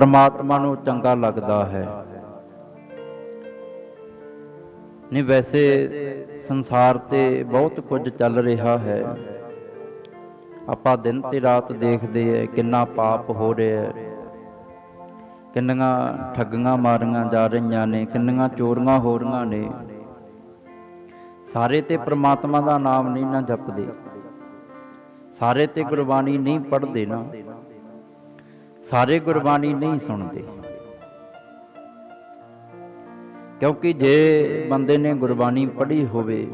ਪ੍ਰਮਾਤਮਾ ਨੂੰ ਚੰਗਾ ਲੱਗਦਾ ਹੈ। ਨਹੀਂ, ਵੈਸੇ ਸੰਸਾਰ ਤੇ ਬਹੁਤ ਕੁਝ ਚੱਲ ਰਿਹਾ ਹੈ। ਆਪਾਂ ਦਿਨ ਤੇ ਰਾਤ ਦੇਖਦੇ ਐ ਕਿੰਨਾ ਪਾਪ ਹੋ ਰਿਹਾ ਹੈ। ਕਿੰਨੀਆਂ ਠੱਗੀਆਂ ਮਾਰੀਆਂ ਜਾ ਰਹੀਆਂ ਨੇ, ਕਿੰਨੀਆਂ ਚੋਰੀਆਂ ਹੋ ਰਹੀਆਂ ਨੇ। ਸਾਰੇ ਤੇ ਪ੍ਰਮਾਤਮਾ ਦਾ ਨਾਮ ਨਹੀਂ ਨਾ ਜਪਦੇ। ਸਾਰੇ ਤੇ ਗੁਰਬਾਣੀ ਨਹੀਂ ਪੜ੍ਹਦੇ ਨਾ। ਸਾਰੇ ਗੁਰਬਾਣੀ ਨਹੀਂ ਸੁਣਦੇ। ਕਿਉਂਕਿ ਜੇ ਬੰਦੇ ਨੇ ਗੁਰਬਾਣੀ ਪੜ੍ਹੀ ਹੋਵੇ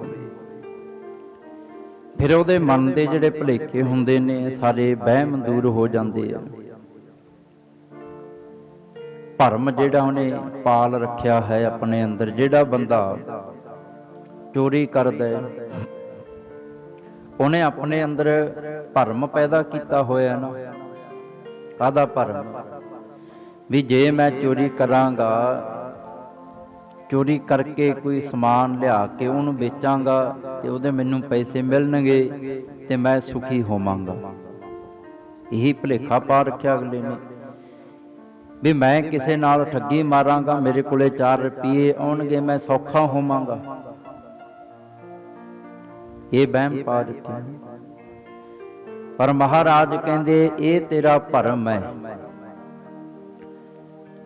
ਫਿਰ ਉਹਦੇ ਮਨ ਦੇ ਜਿਹੜੇ ਭੁਲੇਖੇ ਹੁੰਦੇ ਨੇ ਸਾਰੇ ਵਹਿਮ ਦੂਰ ਹੋ ਜਾਂਦੇ ਆ। ਭਰਮ ਜਿਹੜਾ ਉਹਨੇ ਪਾਲ ਰੱਖਿਆ ਹੈ ਆਪਣੇ ਅੰਦਰ ਜਿਹੜਾ ਬੰਦਾ ਚੋਰੀ ਕਰਦਾ ਹੈ। ਉਹਨੇ ਆਪਣੇ ਅੰਦਰ ਭਰਮ ਪੈਦਾ ਕੀਤਾ ਹੋਇਆ ਨਾ। ਕਾਹਦਾ ਭਰਮ। ਵੀ ਜੇ ਮੈਂ ਚੋਰੀ ਕਰਾਂਗਾ, ਚੋਰੀ ਕਰਕੇ ਕੋਈ ਸਮਾਨ ਲਿਆ ਕੇ ਉਹਨੂੰ ਵੇਚਾਂਗਾ ਤੇ ਉਹਦੇ ਮੈਨੂੰ ਪੈਸੇ ਮਿਲਣਗੇ ਤੇ ਮੈਂ ਸੁਖੀ ਹੋਵਾਂਗਾ। ਇਹੀ ਭੁਲੇਖਾ ਪਾ ਰੱਖਿਆ ਅਗਲੇ ਨੇ। ਵੀ ਮੈਂ ਕਿਸੇ ਨਾਲ ਠੱਗੀ ਮਾਰਾਂਗਾ, ਮੇਰੇ ਕੋਲੇ 4 ਰੁਪਏ ਆਉਣਗੇ, ਮੈਂ ਸੌਖਾ ਹੋਵਾਂਗਾ। ਇਹ ਵਹਿਮ ਪਾ ਰੱਖਿਆ। ਪਰ ਮਹਾਰਾਜ ਕਹਿੰਦੇ, ਇਹ ਤੇਰਾ ਭਰਮ ਹੈ।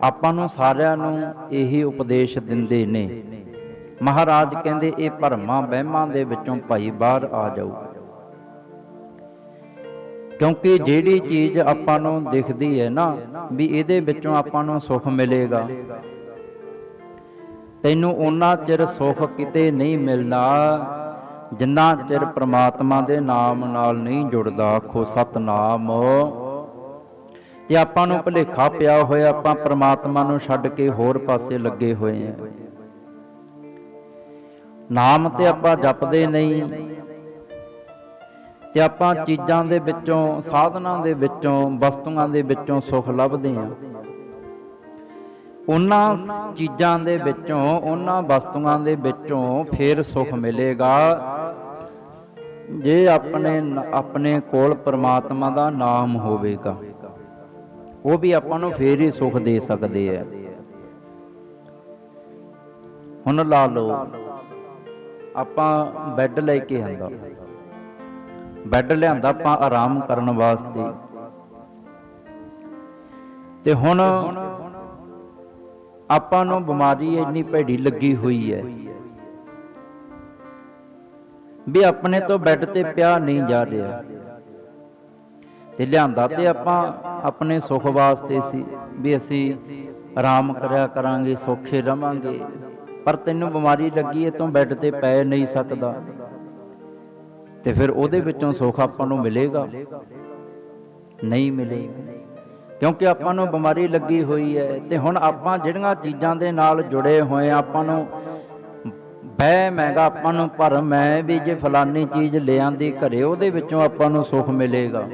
ਆਪਾਂ ਨੂੰ ਸਾਰਿਆਂ ਨੂੰ ਇਹੀ ਉਪਦੇਸ਼ ਦਿੰਦੇ ਨੇ। ਮਹਾਰਾਜ ਕਹਿੰਦੇ, ਇਹ ਭਰਮਾਂ ਵਹਿਮਾਂ ਦੇ ਵਿੱਚੋਂ ਭਾਈ ਬਾਹਰ ਆ ਜਾਓ। ਕਿਉਂਕਿ ਜਿਹੜੀ ਚੀਜ਼ ਆਪਾਂ ਨੂੰ ਦਿਖਦੀ ਹੈ ਨਾ, ਵੀ ਇਹਦੇ ਵਿੱਚੋਂ ਆਪਾਂ ਨੂੰ ਸੁੱਖ ਮਿਲੇਗਾ। ਤੈਨੂੰ ਉਹਨਾਂ ਚਿਰ ਸੁੱਖ ਕਿਤੇ ਨਹੀਂ ਮਿਲਣਾ। ਜਿੰਨਾ ਚਿਰ ਪ੍ਰਮਾਤਮਾ ਦੇ ਨਾਮ ਨਾਲ ਨਹੀਂ ਜੁੜਦਾ, ਆਖੋ ਸਤਨਾਮ। ਤੇ ਆਪਾਂ ਨੂੰ ਭੁਲੇਖਾ ਪਿਆ ਹੋਇਆ, ਆਪਾਂ ਪ੍ਰਮਾਤਮਾ ਨੂੰ ਛੱਡ ਕੇ ਹੋਰ ਪਾਸੇ ਲੱਗੇ ਹੋਏ ਆ ਨਾਮ ਤੇ ਆਪਾਂ ਜਪਦੇ ਨਹੀਂ। ਤੇ ਆਪਾਂ ਚੀਜ਼ਾਂ ਦੇ ਵਿੱਚੋਂ, ਸਾਧਨਾਂ ਦੇ ਵਿੱਚੋਂ, ਵਸਤੂਆਂ ਦੇ ਵਿੱਚੋਂ ਸੁੱਖ ਲੱਭਦੇ ਆ ਉਹਨਾਂ ਚੀਜ਼ਾਂ ਦੇ ਵਿੱਚੋਂ, ਉਹਨਾਂ ਵਸਤੂਆਂ ਦੇ ਵਿੱਚੋਂ ਫੇਰ ਸੁੱਖ ਮਿਲੇਗਾ। ਜੇ ਆਪਣੇ ਆਪਣੇ ਕੋਲ ਪ੍ਰਮਾਤਮਾ ਦਾ ਨਾਮ ਹੋਵੇਗਾ, ਉਹ ਵੀ ਆਪਾਂ ਨੂੰ ਫੇਰ ਹੀ ਸੁੱਖ ਦੇ ਸਕਦੇ ਆ। ਹੁਣ ਲਾ ਲਓ, ਆਪਾਂ ਬੈੱਡ ਲੈ ਕੇ ਆਂਦਾ। ਬੈੱਡ ਲਿਆਂਦਾ ਆਪਾਂ ਆਰਾਮ ਕਰਨ ਵਾਸਤੇ। ਤੇ ਹੁਣ ਆਪਾਂ ਨੂੰ ਬਿਮਾਰੀ ਇੰਨੀ ਭੈੜੀ ਲੱਗੀ ਹੋਈ ਹੈ ਵੀ ਆਪਣੇ ਤੋਂ ਬੈੱਡ ਤੇ ਪਿਆ ਨਹੀਂ ਜਾ ਰਿਹਾ। ਤੇ ਲਿਆਂਦਾ ਤੇ ਆਪਾਂ ਆਪਣੇ ਸੁੱਖ ਵਾਸਤੇ ਸੀ ਵੀ ਅਸੀਂ ਆਰਾਮ ਕਰਿਆ ਕਰਾਂਗੇ, ਸੌਖੇ ਰਵਾਂਗੇ। ਪਰ ਤੈਨੂੰ ਬਿਮਾਰੀ ਲੱਗੀ ਹੈ, ਤੂੰ ਬੈੱਡ ਤੇ ਪੈ ਨਹੀਂ ਸਕਦਾ। ਤੇ ਫਿਰ ਉਹਦੇ ਵਿੱਚੋਂ ਸੁੱਖ ਆਪਾਂ ਨੂੰ ਮਿਲੇਗਾ? ਨਹੀਂ ਮਿਲੇਗਾ। ਕਿਉਂਕਿ ਆਪਾਂ ਨੂੰ ਬਿਮਾਰੀ ਲੱਗੀ ਹੋਈ ਹੈ ਤੇ ਹੁਣ ਆਪਾਂ ਜਿਹੜੀਆਂ ਚੀਜ਼ਾਂ ਦੇ ਨਾਲ ਜੁੜੇ ਹੋਏ ਆਪਾਂ ਨੂੰ ਬਹਿ ਮਹਿੰਗਾ, ਆਪਾਂ ਨੂੰ ਭਰਮ ਹੈ ਵੀ ਜੇ ਫਲਾਨੀ ਚੀਜ਼ ਲਿਆਂਦੀ ਘਰੇ, ਉਹਦੇ ਵਿੱਚੋਂ ਆਪਾਂ ਨੂੰ ਸੁੱਖ ਮਿਲੇਗਾ।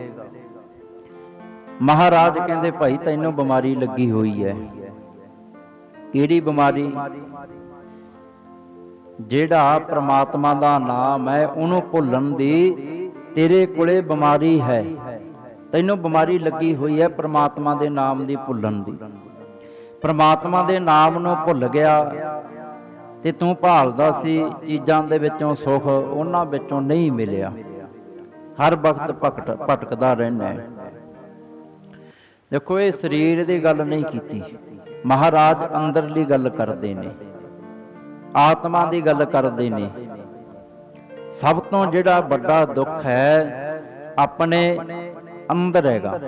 ਮਹਾਰਾਜ ਕਹਿੰਦੇ, ਭਾਈ, ਤੈਨੂੰ ਬਿਮਾਰੀ ਲੱਗੀ ਹੋਈ ਹੈ। ਕਿਹੜੀ ਬਿਮਾਰੀ? ਜਿਹੜਾ ਪ੍ਰਮਾਤਮਾ ਦਾ ਨਾਮ ਹੈ, ਉਹਨੂੰ ਭੁੱਲਣ ਦੀ ਤੇਰੇ ਕੋਲੇ ਬਿਮਾਰੀ ਹੈ। ਤੈਨੂੰ ਬਿਮਾਰੀ ਲੱਗੀ ਹੋਈ ਹੈ ਪ੍ਰਮਾਤਮਾ ਦੇ ਨਾਮ ਦੀ ਭੁੱਲਣ ਦੀ। ਪ੍ਰਮਾਤਮਾ ਦੇ ਨਾਮ ਨੂੰ ਭੁੱਲ ਗਿਆ ਤੇ ਤੂੰ ਭਾਲਦਾ ਸੀ ਚੀਜ਼ਾਂ ਦੇ ਵਿੱਚੋਂ ਸੁੱਖ, ਉਹਨਾਂ ਵਿੱਚੋਂ ਨਹੀਂ ਮਿਲਿਆ। ਹਰ ਵਕਤ ਭਟਕ ਭਟਕਦਾ ਰਹਿਣਾ ਦੇਖੋ, ਇਹ ਸਰੀਰ ਦੀ ਗੱਲ ਨਹੀਂ ਕੀਤੀ। ਮਹਾਰਾਜ ਅੰਦਰਲੀ ਗੱਲ ਕਰਦੇ ਨੇ। ਆਤਮਾ ਦੀ ਗੱਲ ਕਰਦੇ ਨੇ। ਸਭ ਤੋਂ ਜਿਹੜਾ ਵੱਡਾ ਦੁੱਖ ਹੈ, ਆਪਣੇ ਅੰਦਰ ਹੈਗਾ।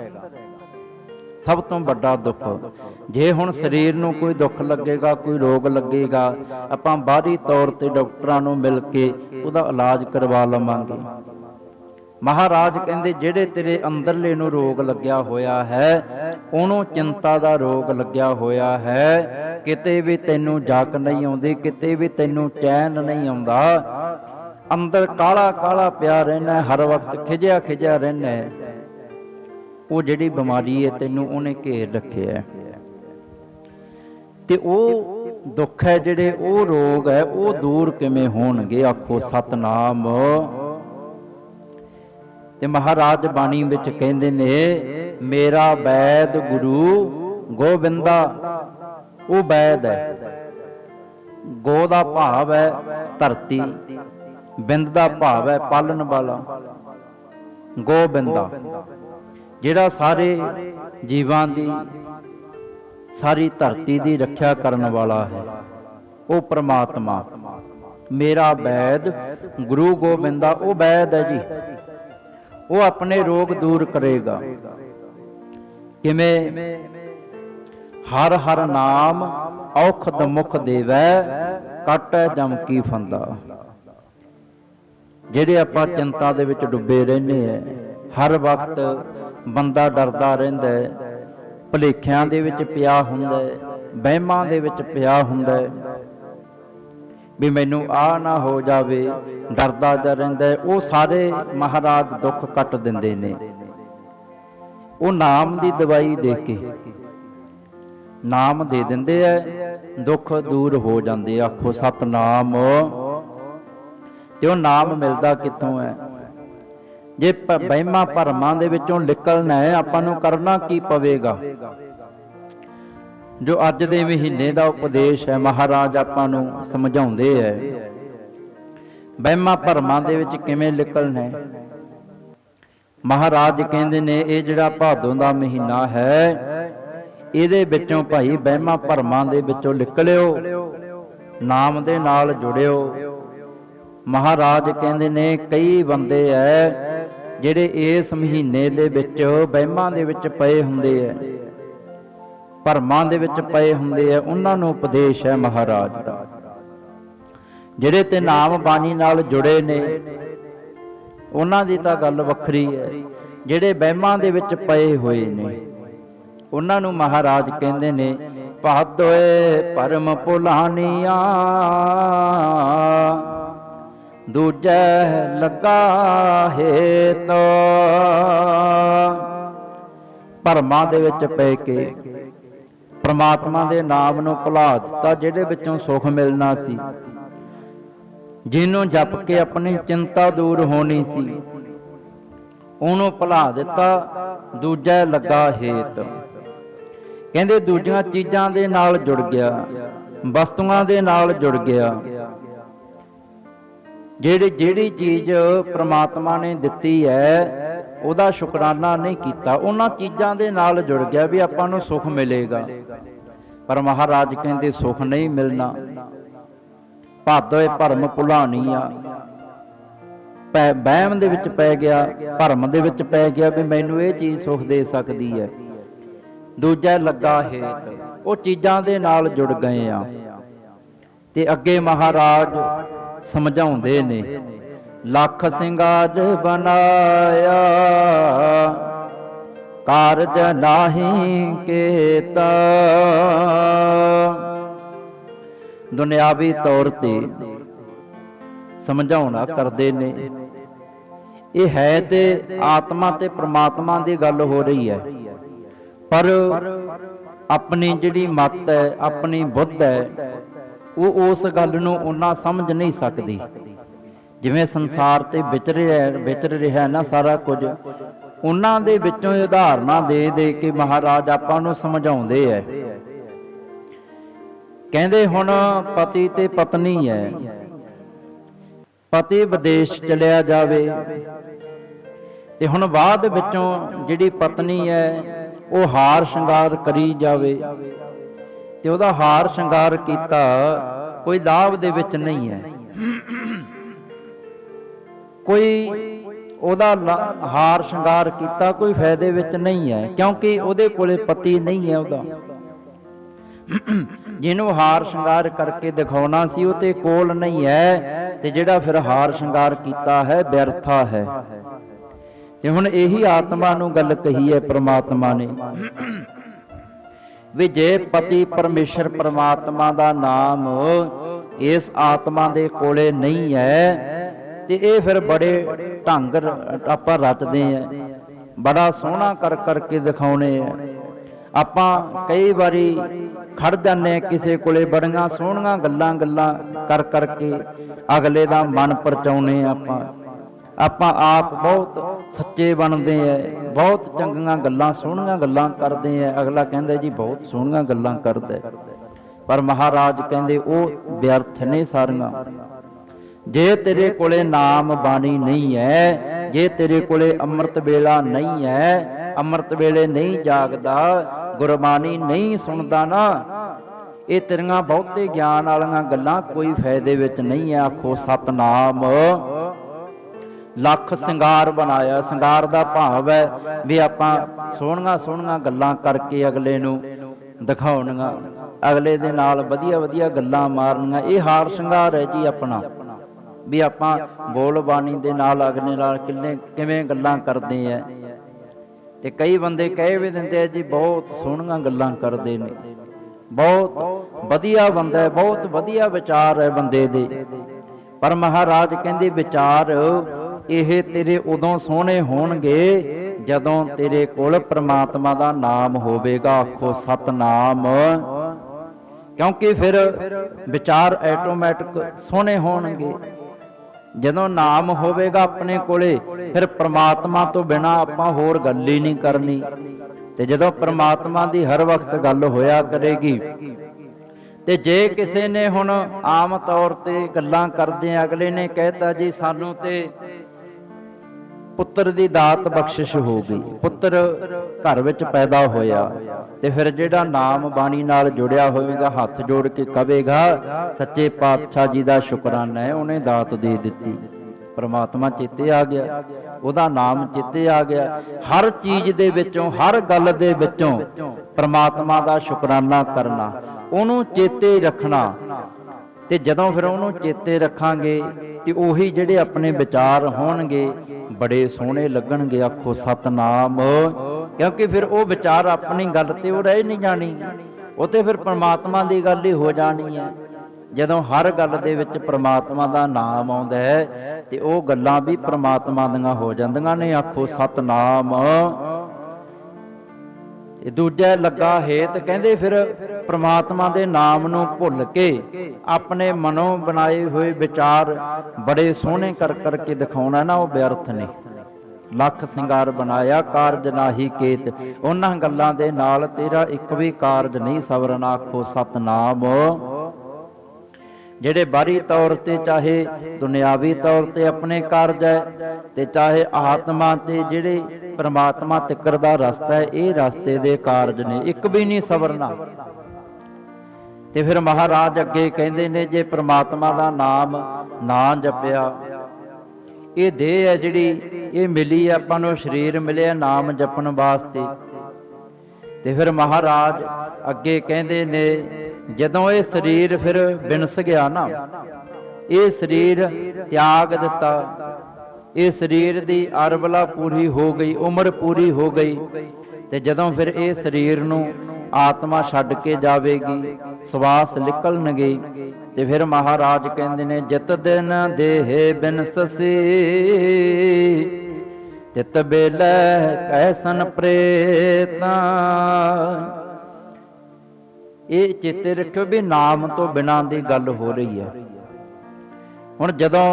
ਸਭ ਤੋਂ ਵੱਡਾ ਦੁੱਖ, ਜੇ ਹੁਣ ਸਰੀਰ ਨੂੰ ਕੋਈ ਦੁੱਖ ਲੱਗੇਗਾ, ਕੋਈ ਰੋਗ ਲੱਗੇਗਾ, ਆਪਾਂ ਬਾਹਰੀ ਤੌਰ ਤੇ ਡਾਕਟਰਾਂ ਨੂੰ ਮਿਲ ਕੇ ਉਹਦਾ ਇਲਾਜ ਕਰਵਾ ਲਵਾਂਗੇ। ਮਹਾਰਾਜ ਕਹਿੰਦੇ, ਜਿਹੜੇ ਤੇਰੇ ਅੰਦਰਲੇ ਨੂੰ ਰੋਗ ਲੱਗਿਆ ਹੋਇਆ ਹੈ, ਉਹਨੂੰ ਚਿੰਤਾ ਦਾ ਰੋਗ ਲੱਗਿਆ ਹੋਇਆ ਹੈ। ਕਿਤੇ ਵੀ ਤੈਨੂੰ ਜਾਗ ਨਹੀਂ ਆਉਂਦੀ, ਕਿਤੇ ਵੀ ਤੈਨੂੰ ਚੈਨ ਨਹੀਂ ਆਉਂਦਾ। ਅੰਦਰ ਕਾਲਾ ਕਾਲਾ ਪਿਆ ਰਹਿਣਾ ਹਰ ਵਕਤ ਖਿਜਿਆ ਖਿਜਿਆ ਰਹਿਣਾ ਉਹ ਜਿਹੜੀ ਬਿਮਾਰੀ ਹੈ, ਤੈਨੂੰ ਉਹਨੇ ਘੇਰ ਰੱਖਿਆ ਹੈ। ਤੇ ਉਹ ਦੁੱਖ ਹੈ ਜਿਹੜੇ, ਉਹ ਰੋਗ ਹੈ, ਉਹ ਦੂਰ ਕਿਵੇਂ ਹੋਣਗੇ, ਆਖੋ ਸਤਨਾਮ। ਤੇ ਮਹਾਰਾਜ ਬਾਣੀ ਵਿੱਚ ਕਹਿੰਦੇ ਨੇ, ਮੇਰਾ ਵੈਦ ਗੁਰੂ ਗੋਬਿੰਦਾ, ਉਹ ਬੈਦ ਹੈ। ਗੋ ਦਾ ਭਾਵ ਹੈ ਧਰਤੀ, ਬਿੰਦ ਦਾ ਭਾਵ ਹੈ ਪਾਲਣ ਵਾਲਾ। ਗੋਬਿੰਦਾ। ਜਿਹੜਾ ਸਾਰੇ ਜੀਵਾਂ ਦੀ, ਸਾਰੀ ਧਰਤੀ ਦੀ ਰੱਖਿਆ ਕਰਨ ਵਾਲਾ ਹੈ, ਉਹ ਪ੍ਰਮਾਤਮਾ। ਮੇਰਾ ਵੈਦ ਗੁਰੂ ਗੋਬਿੰਦਾ, ਉਹ ਵੈਦ ਹੈ ਜੀ। ਉਹ ਆਪਣੇ ਰੋਗ ਦੂਰ ਕਰੇਗਾ। ਕਿਵੇਂ? ਹਰ ਹਰ ਨਾਮ ਔਖਦ ਮੁਖ ਦੇਵੈ, ਕਟੈ ਜਮ ਕੀ ਫੰਦਾ। ਜਿਹੜੇ ਆਪਾਂ ਚਿੰਤਾ ਦੇ ਵਿੱਚ ਡੁੱਬੇ ਰਹਿੰਦੇ ਐ ਹਰ ਵਕਤ ਬੰਦਾ ਡਰਦਾ ਰਹਿੰਦਾ ਹੈ। ਭਲੇਖਿਆਂ ਦੇ ਵਿੱਚ ਪਿਆ ਹੁੰਦਾ ਹੈ, ਵਹਿਮਾਂ ਦੇ ਵਿੱਚ ਪਿਆ ਹੁੰਦਾ ਹੈ। ਵੀ ਮੈਨੂੰ ਆ ਨਾ ਹੋ ਜਾਵੇ, ਡਰਦਾ ਜਾ ਰਹਿੰਦਾ ਉਹ ਸਾਰੇ ਮਹਾਰਾਜ ਦੁੱਖ ਕੱਟ ਦਿੰਦੇ ਨੇ। ਉਹ ਨਾਮ ਦੀ ਦਵਾਈ ਦੇ ਕੇ ਨਾਮ ਦੇ ਦਿੰਦੇ ਐ ਦੁੱਖ ਦੂਰ ਹੋ ਜਾਂਦੇ ਆਖੋ, ਸਤਨਾਮ। ਤੇ ਉਹ ਨਾਮ ਮਿਲਦਾ ਕਿੱਥੋਂ ਹੈ? ਜੇ ਪ- ਵਹਿਮਾਂ ਭਰਮਾਂ ਦੇ ਵਿੱਚੋਂ ਨਿਕਲਣਾ ਹੈ, ਆਪਾਂ ਨੂੰ ਕਰਨਾ ਕੀ ਪਵੇਗਾ? ਜੋ ਅੱਜ ਦੇ ਮਹੀਨੇ ਦਾ ਉਪਦੇਸ਼ ਹੈ, ਮਹਾਰਾਜ ਆਪਾਂ ਨੂੰ ਸਮਝਾਉਂਦੇ ਐ ਵਹਿਮਾਂ ਭਰਮਾਂ ਦੇ ਵਿੱਚ ਕਿਵੇਂ ਨਿਕਲਣਾ ਹੈ? ਮਹਾਰਾਜ ਕਹਿੰਦੇ ਨੇ, ਇਹ ਜਿਹੜਾ ਭਾਦੋਂ ਦਾ ਮਹੀਨਾ ਹੈ, ਇਹਦੇ ਵਿੱਚੋਂ ਭਾਈ ਵਹਿਮਾਂ ਭਰਮਾਂ ਦੇ ਵਿੱਚੋਂ ਨਿਕਲਿਓ, ਨਾਮ ਦੇ ਨਾਲ ਜੁੜਿਓ। ਮਹਾਰਾਜ ਕਹਿੰਦੇ ਨੇ, ਕਈ ਬੰਦੇ ਐ ਜਿਹੜੇ ਇਸ ਮਹੀਨੇ ਦੇ ਵਿੱਚ ਵਹਿਮਾਂ ਦੇ ਵਿੱਚ ਪਏ ਹੁੰਦੇ ਐ ਭਰਮਾਂ ਦੇ ਵਿੱਚ ਪਏ ਹੁੰਦੇ ਐ ਉਹਨਾਂ ਨੂੰ ਉਪਦੇਸ਼ ਹੈ ਮਹਾਰਾਜ ਦਾ। ਜਿਹੜੇ ਤੇ ਨਾਮ ਬਾਣੀ ਨਾਲ ਜੁੜੇ ਨੇ, ਉਹਨਾਂ ਦੀ ਤਾਂ ਗੱਲ ਵੱਖਰੀ ਹੈ। ਜਿਹੜੇ ਵਹਿਮਾਂ ਦੇ ਵਿੱਚ ਪਏ ਹੋਏ ਨੇ, ਉਹਨਾਂ ਨੂੰ ਮਹਾਰਾਜ ਕਹਿੰਦੇ ਨੇ ਭਾਦੋਏ ਪਰਮ ਪੁਲਾਨੀਆਂ ਦੂਜੈ ਲੱਗਾ ਹੇਤ। ਭਰਮਾਂ ਦੇ ਵਿੱਚ ਪੈ ਕੇ ਪ੍ਰਮਾਤਮਾ ਦੇ ਨਾਮ ਨੂੰ ਭੁਲਾ ਦਿੱਤਾ ਜਿਹੜੇ ਵਿੱਚੋਂ ਸੁਖ ਮਿਲਣਾ ਸੀ। ਜਿਹਨੂੰ ਜਪ ਕੇ ਆਪਣੀ ਚਿੰਤਾ ਦੂਰ ਹੋਣੀ ਸੀ, ਉਹਨੂੰ ਭੁਲਾ ਦਿੱਤਾ, ਦੂਜਾ ਲੱਗਾ ਹੇਤ। ਕਹਿੰਦੇ ਦੂਜੀਆਂ ਚੀਜ਼ਾਂ ਦੇ ਨਾਲ ਜੁੜ ਗਿਆ, ਵਸਤੂਆਂ ਦੇ ਨਾਲ ਜੁੜ ਗਿਆ ਜਿਹੜੀ ਜਿਹੜੀ ਚੀਜ਼ ਪ੍ਰਮਾਤਮਾ ਨੇ ਦਿੱਤੀ ਹੈ, ਉਹਦਾ ਸ਼ੁਕਰਾਨਾ ਨਹੀਂ ਕੀਤਾ। ਉਹਨਾਂ ਚੀਜ਼ਾਂ ਦੇ ਨਾਲ ਜੁੜ ਗਿਆ ਵੀ ਆਪਾਂ ਨੂੰ ਸੁੱਖ ਮਿਲੇਗਾ। ਪਰ ਮਹਾਰਾਜ ਕਹਿੰਦੇ, ਸੁੱਖ ਨਹੀਂ ਮਿਲਣਾ। ਭਾਦੋਏ ਭਰਮ ਭੁਲਾਣੀਆਂ ਪੈ ਬਹਿਮ ਦੇ ਵਿੱਚ ਪੈ ਗਿਆ, ਭਰਮ ਦੇ ਵਿੱਚ ਪੈ ਗਿਆ ਵੀ ਮੈਨੂੰ ਇਹ ਚੀਜ਼ ਸੁੱਖ ਦੇ ਸਕਦੀ ਹੈ। ਦੂਜਾ ਲੱਗਾ ਹੇਤ। ਉਹ ਚੀਜ਼ਾਂ ਦੇ ਨਾਲ ਜੁੜ ਗਏ ਆ। ਤੇ ਅੱਗੇ ਮਹਾਰਾਜ ਸਮਝਾਉਂਦੇ ਨੇ। ਲੱਖ ਸਿੰਗਾਰ ਬਣਾਇਆ, ਕਾਰਜ ਨਾਹੀ ਕੀਤਾ। ਦੁਨਿਆਵੀ ਤੌਰ ਤੇ ਸਮਝਾਉਣਾ ਕਰਦੇ ਨੇ। ਇਹ ਹੈ ਤੇ ਆਤਮਾ ਤੇ ਪ੍ਰਮਾਤਮਾ ਦੀ ਗੱਲ ਹੋ ਰਹੀ ਹੈ। ਪਰ ਆਪਣੀ ਜਿਹੜੀ ਮਤ ਹੈ, ਆਪਣੀ ਬੁੱਧ ਹੈ ਉਹ ਉਸ ਗੱਲ ਨੂੰ ਉਹਨਾਂ ਸਮਝ ਨਹੀਂ ਸਕਦੀ। ਜਿਵੇਂ ਸੰਸਾਰ ਤੇ ਵਿਚਰ ਰਿਹਾ ਵਿਚਰ ਰਿਹਾ ਨਾ ਸਾਰਾ ਕੁਝ, ਉਹਨਾਂ ਦੇ ਵਿੱਚੋਂ ਉਦਾਹਰਨਾਂ ਦੇ ਦੇ ਕੇ ਮਹਾਰਾਜ ਆਪਾਂ ਨੂੰ ਸਮਝਾਉਂਦੇ ਐ। ਕਹਿੰਦੇ ਹੁਣ ਪਤੀ ਤੇ ਪਤਨੀ ਹੈ ਪਤੀ ਵਿਦੇਸ਼ ਚਲਿਆ ਜਾਵੇ। ਤੇ ਹੁਣ ਬਾਅਦ ਵਿੱਚੋਂ ਜਿਹੜੀ ਪਤਨੀ ਹੈ ਉਹ ਹਾਰ ਸ਼ਿੰਗਾਰ ਕਰੀ ਜਾਵੇ। ਤੇ ਉਹਦਾ ਹਾਰ ਸ਼ਿੰਗਾਰ ਕੀਤਾ, ਕੋਈ ਲਾਭ ਦੇ ਵਿੱਚ ਨਹੀਂ ਹੈ। ਕੋਈ ਉਹਦਾ ਹਾਰ ਸ਼ਿੰਗਾਰ ਕੀਤਾ, ਕੋਈ ਫਾਇਦੇ ਵਿੱਚ ਨਹੀਂ ਹੈ, ਕਿਉਂਕਿ ਉਹਦੇ ਕੋਲੇ ਪਤੀ ਨਹੀਂ ਹੈ ਉਹਦਾ। ਜਿਹਨੂੰ ਹਾਰ ਸ਼ਿੰਗਾਰ ਕਰਕੇ ਦਿਖਾਉਣਾ ਸੀ, ਉਹ ਤੇ ਕੋਲ ਨਹੀਂ ਹੈ, ਤੇ ਜਿਹੜਾ ਫਿਰ ਹਾਰ ਸ਼ਿੰਗਾਰ ਕੀਤਾ ਹੈ, ਵਿਅਰਥਾ ਹੈ। ਤੇ ਹੁਣ ਇਹੀ ਆਤਮਾ ਨੂੰ ਗੱਲ ਕਹੀ ਹੈ ਪ੍ਰਮਾਤਮਾ ਨੇ। ਵੀ ਜੇ ਪਤੀ ਪਰਮੇਸ਼ਰ ਪਰਮਾਤਮਾ ਦਾ ਨਾਮ ਇਸ ਆਤਮਾ ਦੇ ਕੋਲੇ ਨਹੀਂ ਹੈ, ਤੇ ਇਹ ਫਿਰ ਬੜੇ ਢੰਗ ਆਪਾਂ ਰਚਦੇ ਆ ਬੜਾ ਸੋਹਣਾ ਕਰ, ਕਰਕੇ ਦਿਖਾਉਣੇ ਆ। ਆਪਾਂ ਕਈ ਵਾਰੀ ਖੜ ਜਾਂਦੇ ਕਿਸੇ ਕੋਲੇ, ਬੜੀਆਂ ਸੋਹਣੀਆਂ ਗੱਲਾਂ ਗੱਲਾਂ ਕਰ ਕਰਕੇ ਅਗਲੇ ਦਾ ਮਨ ਪਰਚਾਉਨੇ ਆਪਾਂ। ਆਪਾਂ ਆਪ ਬਹੁਤ ਸੱਚੇ ਬਣਦੇ ਐ, ਬਹੁਤ ਚੰਗੀਆਂ ਗੱਲਾਂ, ਸੋਹਣੀਆਂ ਗੱਲਾਂ ਕਰਦੇ ਐ। ਅਗਲਾ ਕਹਿੰਦਾ ਜੀ, ਬਹੁਤ ਸੋਹਣੀਆਂ ਗੱਲਾਂ ਕਰਦਾ ਪਰ ਮਹਾਰਾਜ ਕਹਿੰਦੇ, ਉਹ ਵਿਅਰਥ ਨੇ ਸਾਰੀਆਂ। ਜੇ ਤੇਰੇ ਕੋਲੇ ਨਾਮ ਬਾਣੀ ਨਹੀਂ ਹੈ ਜੇ ਤੇਰੇ ਕੋਲੇ ਅੰਮ੍ਰਿਤ ਵੇਲਾ ਨਹੀਂ ਹੈ ਅੰਮ੍ਰਿਤ ਵੇਲੇ ਨਹੀਂ ਜਾਗਦਾ, ਗੁਰਬਾਣੀ ਨਹੀਂ ਸੁਣਦਾ ਨਾ, ਇਹ ਤੇਰੀਆਂ ਬਹੁਤੇ ਗਿਆਨ ਵਾਲੀਆਂ ਗੱਲਾਂ ਕੋਈ ਫਾਇਦੇ ਵਿੱਚ ਨਹੀਂ ਹੈ ਆਖੋ, ਸਤਨਾਮ। ਲੱਖ ਸਿੰਗਾਰ ਬਣਾਇਆ ਸਿੰਗਾਰ ਦਾ ਭਾਵ ਹੈ ਵੀ ਆਪਾਂ ਸੋਹਣੀਆਂ ਸੋਹਣੀਆਂ ਗੱਲਾਂ ਕਰਕੇ ਅਗਲੇ ਨੂੰ ਦਿਖਾਉਣੀਆਂ। ਅਗਲੇ ਦੇ ਨਾਲ ਵਧੀਆ ਵਧੀਆ ਗੱਲਾਂ ਮਾਰਨੀਆਂ। ਇਹ ਹਾਰ ਸ਼ਿੰਗਾਰ ਹੈ ਜੀ ਆਪਣਾ। ਵੀ ਆਪਾਂ ਬੋਲ ਬਾਣੀ ਦੇ ਨਾਲ ਅਗਲੇ ਨਾਲ ਕਿੰਨੇ ਕਿਵੇਂ ਗੱਲਾਂ ਕਰਦੇ ਆ। ਤੇ ਕਈ ਬੰਦੇ ਕਹਿ ਵੀ ਦਿੰਦੇ ਆ ਜੀ ਬਹੁਤ ਸੋਹਣੀਆਂ ਗੱਲਾਂ ਕਰਦੇ ਨੇ। ਬਹੁਤ ਵਧੀਆ ਬੰਦਾ ਹੈ ਬਹੁਤ ਵਧੀਆ ਵਿਚਾਰ ਹੈ ਬੰਦੇ ਦੇ। ਪਰ ਮਹਾਰਾਜ ਕਹਿੰਦੇ ਵਿਚਾਰ ਇਹ ਤੇਰੇ ਉਦੋਂ ਸੋਹਣੇ ਹੋਣਗੇ ਜਦੋਂ ਤੇਰੇ ਕੋਲ ਪ੍ਰਮਾਤਮਾ ਦਾ ਨਾਮ ਹੋਵੇਗਾ। ਆਖੋ, ਸਤਨਾਮ। ਕਿਉਂਕਿ ਫਿਰ ਵਿਚਾਰ ਆਟੋਮੈਟਿਕ ਸੋਹਣੇ ਹੋਣਗੇ। ਜਦੋਂ ਨਾਮ ਹੋਵੇਗਾ ਆਪਣੇ ਕੋਲੇ, ਫਿਰ ਪ੍ਰਮਾਤਮਾ ਤੋਂ ਬਿਨਾ ਆਪਾਂ ਹੋਰ ਗੱਲ ਹੀ ਨਹੀਂ ਕਰਨੀ। ਤੇ ਜਦੋਂ ਪ੍ਰਮਾਤਮਾ ਦੀ ਹਰ ਵਕਤ ਗੱਲ ਹੋਇਆ ਕਰੇਗੀ, ਤੇ ਜੇ ਕਿਸੇ ਨੇ ਹੁਣ ਆਮ ਤੌਰ ਤੇ ਗੱਲਾਂ ਕਰਦੇ ਅਗਲੇ ਨੇ ਕਹਿਤਾ ਜੀ, ਸਾਨੂੰ ਤੇ ਪੁੱਤਰ ਦੀ ਦਾਤ ਬਖਸ਼ਿਸ਼ ਹੋ ਗਈ। ਪੁੱਤਰ ਘਰ ਵਿੱਚ ਪੈਦਾ ਹੋਇਆ ਤੇ ਫਿਰ ਜਿਹੜਾ ਨਾਮ ਬਾਣੀ ਨਾਲ ਜੁੜਿਆ ਹੋਵੇਗਾ, ਹੱਥ ਜੋੜ ਕੇ ਕਵੇਗਾ ਸੱਚੇ ਪਾਤਸ਼ਾਹ ਜੀ ਦਾ ਸ਼ੁਕਰਾਨਾ ਹੈ, ਉਹਨੇ ਦਾਤ ਦੇ ਦਿੱਤੀ। ਪਰਮਾਤਮਾ ਚੇਤੇ ਆ ਗਿਆ। ਉਹਦਾ ਨਾਮ ਚੇਤੇ ਆ ਗਿਆ। ਹਰ ਚੀਜ਼ ਦੇ ਵਿੱਚੋਂ, ਹਰ ਗੱਲ ਦੇ ਵਿੱਚੋਂ ਪਰਮਾਤਮਾ ਦਾ ਸ਼ੁਕਰਾਨਾ ਕਰਨਾ, ਉਹਨੂੰ ਚੇਤੇ ਰੱਖਣਾ ਤੇ ਜਦੋਂ ਫਿਰ ਉਹਨੂੰ ਚੇਤੇ ਰੱਖਾਂਗੇ ਤੇ ਉਹੀ ਜਿਹੜੇ ਆਪਣੇ ਵਿਚਾਰ ਹੋਣਗੇ, ਬੜੇ ਸੋਹਣੇ ਲੱਗਣਗੇ। ਆਖੋ, ਸਤਨਾਮ। ਕਿਉਂਕਿ ਫਿਰ ਉਹ ਵਿਚਾਰ ਆਪਣੀ ਗੱਲ ਤੇ ਉਹ ਰਹਿ ਨਹੀਂ ਜਾਣੀ। ਉਹ ਤੇ ਫਿਰ ਪਰਮਾਤਮਾ ਦੀ ਗੱਲ ਹੀ ਹੋ ਜਾਣੀ ਹੈ। ਜਦੋਂ ਹਰ ਗੱਲ ਦੇ ਵਿੱਚ ਪ੍ਰਮਾਤਮਾ ਦਾ ਨਾਮ ਆਉਂਦਾ ਹੈ ਤੇ ਉਹ ਗੱਲਾਂ ਵੀ ਪ੍ਰਮਾਤਮਾ ਦੀਆਂ ਹੋ ਜਾਂਦੀਆਂ ਨੇ। ਆਖੋ, ਸਤਨਾਮ। ਦੂਜਾ ਲੱਗਾ ਹੇਤ, ਕਹਿੰਦੇ ਫਿਰ ਪ੍ਰਮਾਤਮਾ ਦੇ ਨਾਮ ਨੂੰ ਭੁੱਲ ਕੇ ਆਪਣੇ ਮਨੋਂ ਬਣਾਏ ਹੋਏ ਵਿਚਾਰ ਬੜੇ ਸੋਹਣੇ ਕਰ ਕਰਕੇ ਦਿਖਾਉਣਾ ਨਾ, ਉਹ ਵਿਅਰਥ ਨੇ। ਲੱਖ ਸਿੰਗਾਰ ਬਣਾਇਆ, ਕਾਰਜ ਨਾਹੀ ਕੇਤ। ਉਹਨਾਂ ਗੱਲਾਂ ਦੇ ਨਾਲ ਤੇਰਾ ਇੱਕ ਵੀ ਕਾਰਜ ਨਹੀਂ, ਸਵਰਨ ਆਖੋ, ਸਤਨਾਮ। ਜਿਹੜੇ ਬਾਹਰੀ ਤੌਰ ਤੇ ਚਾਹੇ ਦੁਨਿਆਵੀ ਤੌਰ ਤੇ ਆਪਣੇ ਕਾਰਜ ਹੈ ਤੇ ਚਾਹੇ ਆਤਮਾ ਤੇ ਜਿਹੜੇ ਪ੍ਰਮਾਤਮਾ ਤਿੱਕਰ ਦਾ ਰਸਤਾ ਹੈ, ਇਹ ਰਸਤੇ ਦੇ ਕਾਰਜ ਨੇ, ਇੱਕ ਵੀ ਨਹੀਂ ਸਵਰਨਾ। ਤੇ ਫਿਰ ਮਹਾਰਾਜ ਅੱਗੇ ਕਹਿੰਦੇ ਨੇ, ਜੇ ਪ੍ਰਮਾਤਮਾ ਦਾ ਨਾਮ ਨਾ ਜਪਿਆ, ਇਹ ਦੇਹ ਹੈ ਜਿਹੜੀ, ਇਹ ਮਿਲੀ ਆਪਾਂ ਨੂੰ ਸਰੀਰ ਮਿਲਿਆ ਨਾਮ ਜਪਣ ਵਾਸਤੇ। ਤੇ ਫਿਰ ਮਹਾਰਾਜ ਅੱਗੇ ਕਹਿੰਦੇ ਨੇ, ਜਦੋਂ ਇਹ ਸਰੀਰ ਫਿਰ ਬਿਨਸ ਗਿਆ ਨਾ, ਇਹ ਸਰੀਰ ਤਿਆਗ ਦਿੱਤਾ। ਇਹ ਸਰੀਰ ਦੀ ਅਰਬਲਾ ਪੂਰੀ ਹੋ ਗਈ, ਉਮਰ ਪੂਰੀ ਹੋ ਗਈ ਤੇ ਜਦੋਂ ਫਿਰ ਇਹ ਸਰੀਰ ਨੂੰ ਆਤਮਾ ਛੱਡ ਕੇ ਜਾਵੇਗੀ, ਸਵਾਸ ਨਿਕਲਣਗੇ ਤੇ ਫਿਰ ਮਹਾਰਾਜ ਕਹਿੰਦੇ ਨੇ, ਜਿਤ ਦਿਨ ਦੇਹ ਬਿਨਸਸੀ ਤਿਤ ਬੇਲੇ ਕੈਸਨ ਪ੍ਰੇਤਾ। ਇਹ ਚੇਤੇ ਰੱਖਿਓ ਵੀ ਨਾਮ ਤੋਂ ਬਿਨਾਂ ਦੀ ਗੱਲ ਹੋ ਰਹੀ ਹੈ। ਹੁਣ ਜਦੋਂ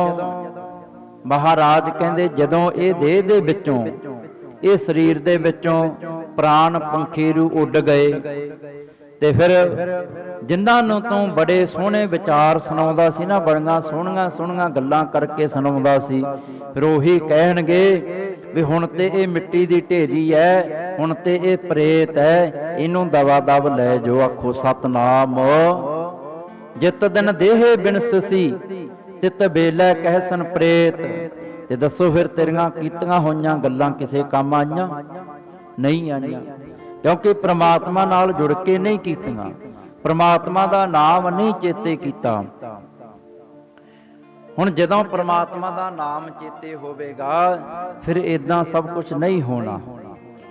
ਮਹਾਰਾਜ ਕਹਿੰਦੇ, ਜਦੋਂ ਇਹ ਦੇਹ ਦੇ ਵਿੱਚੋਂ, ਇਹ ਸਰੀਰ ਦੇ ਵਿੱਚੋਂ ਪ੍ਰਾਣ ਪੰਖੀ ਰੂ ਉੱਡ ਗਏ ਤੇ ਫਿਰ ਜਿਨ੍ਹਾਂ ਨੂੰ ਤੂੰ ਬੜੇ ਸੋਹਣੇ ਵਿਚਾਰ ਸੁਣਾਉਂਦਾ ਸੀ ਨਾ, ਬੜੀਆਂ ਸੋਹਣੀਆਂ ਸੋਹਣੀਆਂ ਗੱਲਾਂ ਕਰਕੇ ਸੁਣਾਉਂਦਾ ਸੀ, ਫਿਰ ਉਹੀ ਕਹਿਣਗੇ ਵੀ ਹੁਣ ਤੇ ਇਹ ਮਿੱਟੀ ਦੀ ਢੇਰੀ ਹੈ ਹੁਣ ਤੇ ਇਹ ਪ੍ਰੇਤ ਹੈ ਇਹਨੂੰ ਦਵਾ ਦਵ ਲੈ ਜੋ ਆਖੋ ਸਤਨਾਮ। ਜਿਤ ਦਿਨ ਦੇਹ ਬਿਨਸ ਸੀ, ਤਿਤ ਬੇਲੇ ਕਹਿਸਨ ਪ੍ਰੇਤ। ਤੇ ਦੱਸੋ ਫਿਰ ਤੇਰੀਆਂ ਕੀਤੀਆਂ ਹੋਈਆਂ ਗੱਲਾਂ ਕਿਸੇ ਕੰਮ ਆਈਆਂ? ਨਹੀਂ ਆਈਆਂ। ਕਿਉਂਕਿ ਪ੍ਰਮਾਤਮਾ ਨਾਲ ਜੁੜ ਕੇ ਨਹੀਂ ਕੀਤੀਆਂ। ਪ੍ਰਮਾਤਮਾ ਦਾ ਨਾਮ ਨਹੀਂ ਚੇਤੇ ਕੀਤਾ। ਹੁਣ ਜਦੋਂ ਪ੍ਰਮਾਤਮਾ ਦਾ ਨਾਮ ਚੇਤੇ ਹੋਵੇਗਾ, ਫਿਰ ਇਦਾਂ ਸਭ ਕੁਝ ਨਹੀਂ ਹੋਣਾ।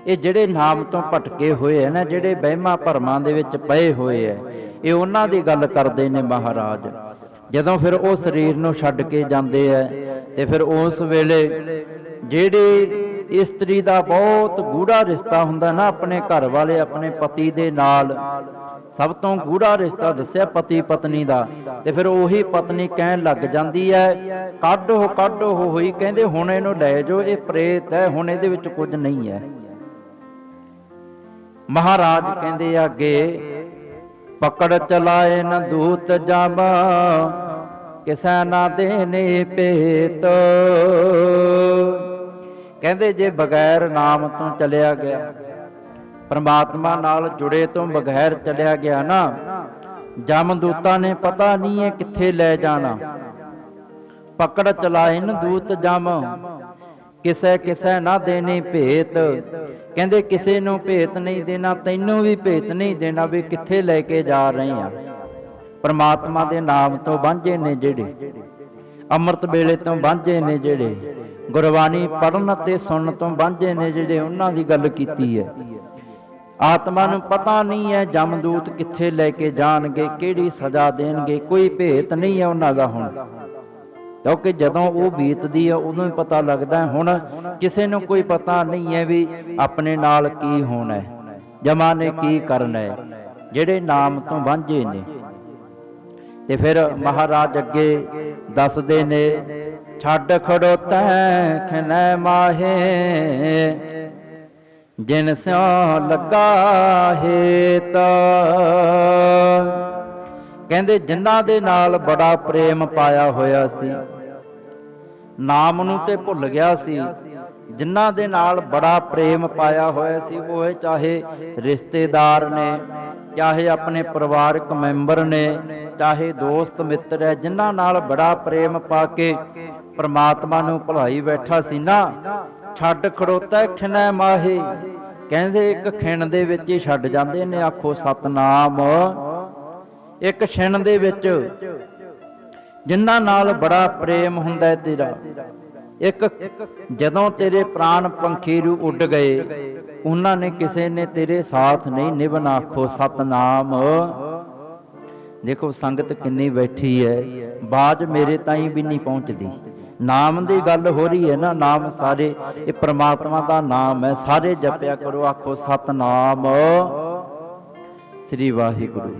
ਇਹ ਜਿਹੜੇ ਨਾਮ ਤੋਂ ਭਟਕੇ ਹੋਏ ਹੈ ਨਾ, ਜਿਹੜੇ ਵਹਿਮਾਂ ਭਰਮਾਂ ਦੇ ਵਿੱਚ ਪਏ ਹੋਏ ਹੈ ਇਹ ਉਹਨਾਂ ਦੀ ਗੱਲ ਕਰਦੇ ਨੇ ਮਹਾਰਾਜ। ਜਦੋਂ ਫਿਰ ਉਹ ਸਰੀਰ ਨੂੰ ਛੱਡ ਕੇ ਜਾਂਦੇ ਐ ਤੇ ਫਿਰ ਉਸ ਵੇਲੇ ਜਿਹੜੇ ਇਸਤਰੀ ਦਾ ਬਹੁਤ ਗੂੜਾ ਰਿਸ਼ਤਾ ਹੁੰਦਾ ਨਾ ਆਪਣੇ ਘਰ ਵਾਲੇ ਆਪਣੇ ਪਤੀ ਦੇ ਨਾਲ। ਸਭ ਤੋਂ ਗੂੜਾ ਰਿਸ਼ਤਾ ਦੱਸਿਆ ਪਤੀ ਪਤਨੀ ਦਾ। ਤੇ ਫਿਰ ਉਹੀ ਪਤਨੀ ਕਹਿਣ ਲੱਗ ਜਾਂਦੀ ਹੈ, ਕੱਢੋ ਕੱਢੋ ਹੋਈ। ਕਹਿੰਦੇ, ਹੁਣ ਇਹਨੂੰ ਲੈ ਜਾਓ, ਇਹ ਪ੍ਰੇਤ ਹੈ, ਹੁਣ ਇਹਦੇ ਵਿੱਚ ਕੁਝ ਨਹੀਂ ਹੈ। ਮਹਾਰਾਜ ਕਹਿੰਦੇ ਅੱਗੇ ਪਕੜ ਚਲਾਏ ਨ ਦੂਤ ਜਾਵਾ ਕਿਸੈ ਨਾ ਦੇਨੇ ਪੇਤ ਕਹਿੰਦੇ ਜੇ ਬਗੈਰ ਨਾਮ ਤੋਂ ਚਲਿਆ ਗਿਆ, ਪਰਮਾਤਮਾ ਨਾਲ ਜੁੜੇ ਤੋਂ ਬਗੈਰ ਚਲਿਆ ਗਿਆ ਨਾ ਜਮਦੂਤਾਂ ਨੇ ਪਤਾ ਨਹੀਂ ਹੈ ਕਿੱਥੇ ਲੈ ਜਾਣਾ। ਪਕੜ ਚਲਾਇਨ ਦੂਤ ਜਮ, ਕਿਸੈ ਕਿਸੈ ਨਾ ਦੇਣੀ ਭੇਤ। ਕਹਿੰਦੇ ਕਿਸੇ ਨੂੰ ਭੇਤ ਨਹੀਂ ਦੇਣਾ, ਤੈਨੂੰ ਵੀ ਭੇਤ ਨਹੀਂ ਦੇਣਾ ਵੀ ਕਿੱਥੇ ਲੈ ਕੇ ਜਾ ਰਹੇ ਆ। ਪਰਮਾਤਮਾ ਦੇ ਨਾਮ ਤੋਂ ਵਾਂਝੇ ਨੇ ਜਿਹੜੇ, ਅੰਮ੍ਰਿਤ ਵੇਲੇ ਤੋਂ ਵਾਂਝੇ ਨੇ ਜਿਹੜੇ। ਗੁਰਬਾਣੀ ਪੜਨ ਅਤੇ ਸੁਣਨ ਤੋਂ ਵਾਂਝੇ ਨੇ ਜਿਹੜੇ ਉਹਨਾਂ ਦੀ ਗੱਲ ਕੀਤੀ ਹੈ। ਆਤਮਾ ਨੂੰ ਪਤਾ ਨਹੀਂ ਹੈ ਜਮਦੂਤ ਕਿੱਥੇ ਲੈ ਕੇ ਜਾਣਗੇ, ਕਿਹੜੀ ਸਜ਼ਾ ਦੇਣਗੇ, ਕੋਈ ਭੇਤ ਨਹੀਂ ਹੈ ਉਹਨਾਂ ਦਾ ਹੁਣ। ਕਿਉਂਕਿ ਜਦੋਂ ਉਹ ਬੀਤਦੀ ਹੈ, ਉਦੋਂ ਹੀ ਪਤਾ ਲੱਗਦਾ ਹੈ, ਹੁਣ ਕਿਸੇ ਨੂੰ ਕੋਈ ਪਤਾ ਨਹੀਂ ਹੈ ਵੀ ਆਪਣੇ ਨਾਲ ਕੀ ਹੋਣਾ ਹੈ, ਜਮਾ ਨੇ ਕੀ ਕਰਨਾ ਹੈ, ਜਿਹੜੇ ਨਾਮ ਤੋਂ ਵਾਂਝੇ ਨੇ। ਤੇ ਫਿਰ ਮਹਾਰਾਜ ਅੱਗੇ ਦੱਸਦੇ ਨੇ ਛੱਡ ਖੜੋਤੈ ਖਨੈ ਮਾਹੇ, ਜਿਨ ਸਿਉ ਲੱਗਾ ਹੇਤ। ਕਹਿੰਦੇ ਜਿਨ੍ਹਾਂ ਦੇ ਨਾਲ ਬੜਾ ਪ੍ਰੇਮ ਪਾਇਆ ਹੋਇਆ ਸੀ, ਨਾਮ ਨੂੰ ਤੇ ਭੁੱਲ ਗਿਆ ਸੀ, ਜਿਨ੍ਹਾਂ ਦੇ ਨਾਲ ਬੜਾ ਪ੍ਰੇਮ ਪਾਇਆ ਹੋਇਆ ਸੀ, ਉਹ ਚਾਹੇ ਰਿਸ਼ਤੇਦਾਰ ਨੇ, ਚਾਹੇ ਆਪਣੇ ਪਰਿਵਾਰਕ ਮੈਂਬਰ ਨੇ, ਚਾਹੇ ਦੋਸਤ ਮਿੱਤਰ ਹੈ, ਜਿਨ੍ਹਾਂ ਨਾਲ ਬੜਾ ਪ੍ਰੇਮ ਪਾ ਕੇ ਪ੍ਰਮਾਤਮਾ ਨੂੰ ਭੁਲਾਈ ਬੈਠਾ ਸੀ ਨਾ, ਛੱਡ ਖੜੋਤਾ ਖਿਨੈ ਮਾਹੇ। ਕਹਿੰਦੇ ਇੱਕ ਖਿਣ ਦੇ ਵਿੱਚ ਹੀ ਛੱਡ ਜਾਂਦੇ ਨੇ, ਆਖੋ ਸਤਨਾਮ। ਇੱਕ ਛਿਣ ਦੇ ਵਿੱਚ ਜਿਨ੍ਹਾਂ ਨਾਲ ਬੜਾ ਪ੍ਰੇਮ ਹੁੰਦਾ ਹੈ ਤੇਰਾ। ਇੱਕ ਜਦੋਂ ਤੇਰੇ ਪ੍ਰਾਣ ਪੰਖੀਰੂ ਉੱਡ ਗਏ, ਉਹਨਾਂ ਨੇ ਕਿਸੇ ਨੇ ਤੇਰੇ ਸਾਥ ਨਹੀਂ ਨਿਭਣਾ, ਆਖੋ ਸਤਨਾਮ। ਦੇਖੋ ਸੰਗਤ ਕਿੰਨੀ ਬੈਠੀ ਹੈ, ਬਾਜ ਮੇਰੇ ਤਾਈਂ ਵੀ ਨਹੀਂ ਪਹੁੰਚਦੀ। ਨਾਮ ਦੀ ਗੱਲ ਹੋ ਰਹੀ ਹੈ ਨਾ, ਨਾਮ ਸਾਰੇ, ਇਹ ਪ੍ਰਮਾਤਮਾ ਦਾ ਨਾਮ ਹੈ, ਸਾਰੇ ਜਪਿਆ ਕਰੋ, ਆਖੋ ਸਤਨਾਮ। ਸ੍ਰੀ ਵਾਹਿਗੁਰੂ।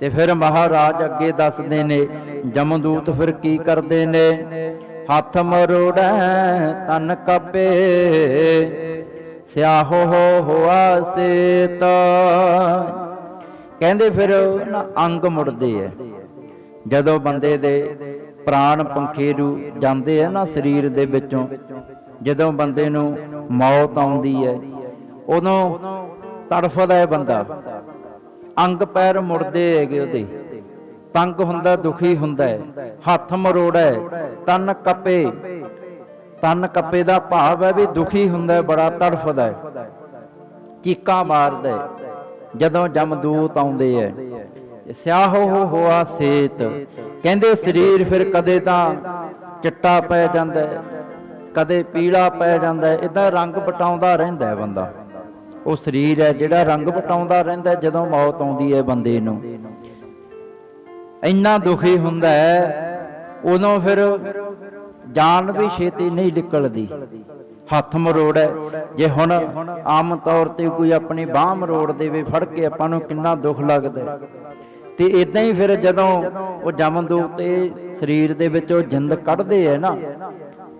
ਤੇ ਫਿਰ ਮਹਾਰਾਜ ਅੱਗੇ ਦੱਸਦੇ ਨੇ, ਜਮਦੂਤ ਫਿਰ ਕੀ ਕਰਦੇ ਨੇ? ਹੱਥ ਮਰੋੜੈ, ਤਨ ਕਪੇ, ਸਿਆਹੋ ਹੋਆ ਸੇਤ ਕਹਿੰਦੇ ਫਿਰ ਨਾ, ਅੰਗ ਮੁੜਦੇ ਐ। ਜਦੋਂ ਬੰਦੇ ਦੇ ਪ੍ਰਾਣ ਪੰਖੇਰੂ ਜਾਂਦੇ ਆ ਨਾ ਸਰੀਰ ਦੇ ਵਿੱਚੋਂ, ਜਦੋਂ ਬੰਦੇ ਨੂੰ ਮੌਤ ਆਉਂਦੀ ਹੈ, ਉਦੋਂ ਤੜਫਦਾ ਹੈ ਬੰਦਾ। ਅੰਗ ਪੈਰ ਮੁੜਦੇ ਹੈਗੇ ਉਹਦੇ। ਤੰਗ ਹੁੰਦਾ, ਦੁਖੀ ਹੁੰਦਾ ਹੈ। ਹੱਥ ਮਰੋੜਾ ਹੈ, ਤਨ ਕੱਪੇ। ਤਨ ਕੱਪੇ ਦਾ ਭਾਵ ਹੈ ਵੀ ਦੁਖੀ ਹੁੰਦਾ ਹੈ, ਬੜਾ ਤੜਫਦਾ ਹੈ। ਚੀਕਾਂ ਮਾਰਦਾ ਹੈ। ਜਦੋਂ ਜਮਦੂਤ ਆਉਂਦੇ ਹੈ ਸਿਆਹੋ ਹੋ ਹੋਆ ਸੇਤ ਕਹਿੰਦੇ ਸਰੀਰ ਫਿਰ ਕਦੇ ਤਾਂ ਚਿੱਟਾ ਪੈ ਜਾਂਦਾ ਕਦੇ ਪੀਲਾ ਪੈ ਜਾਂਦਾ ਇਦਾਂ ਰੰਗ ਪਟਾਉਂਦਾ ਰਹਿੰਦਾ ਬੰਦਾ। ਉਹ ਸਰੀਰ ਹੈ ਜਿਹੜਾ ਰੰਗ ਪਟਾਉਂਦਾ ਰਹਿੰਦਾ ਜਦੋਂ ਮੌਤ ਆਉਂਦੀ ਹੈ ਬੰਦੇ ਨੂੰ। ਇੰਨਾ ਦੁਖੀ ਹੁੰਦਾ ਹੈ, ਉਦੋਂ ਫਿਰ ਜਾਨ ਵੀ ਛੇਤੀ ਨਹੀਂ ਨਿਕਲਦੀ। ਹੱਥ ਮਰੋੜ ਹੈ, ਜੇ ਹੁਣ ਆਮ ਤੌਰ ਤੇ ਕੋਈ ਆਪਣੀ ਬਾਹ ਮਰੋੜ ਦੇਵੇ, ਫੜ ਕੇ ਆਪਾਂ ਨੂੰ ਕਿੰਨਾ ਦੁੱਖ ਲੱਗਦਾ ਤੇ ਇਦਾਂ ਹੀ ਫਿਰ ਜਦੋਂ ਉਹ ਜਮਦੂਤ ਤੇ ਸਰੀਰ ਦੇ ਵਿੱਚੋਂ ਜਿੰਦ ਕੱਢਦੇ ਐ ਨਾ,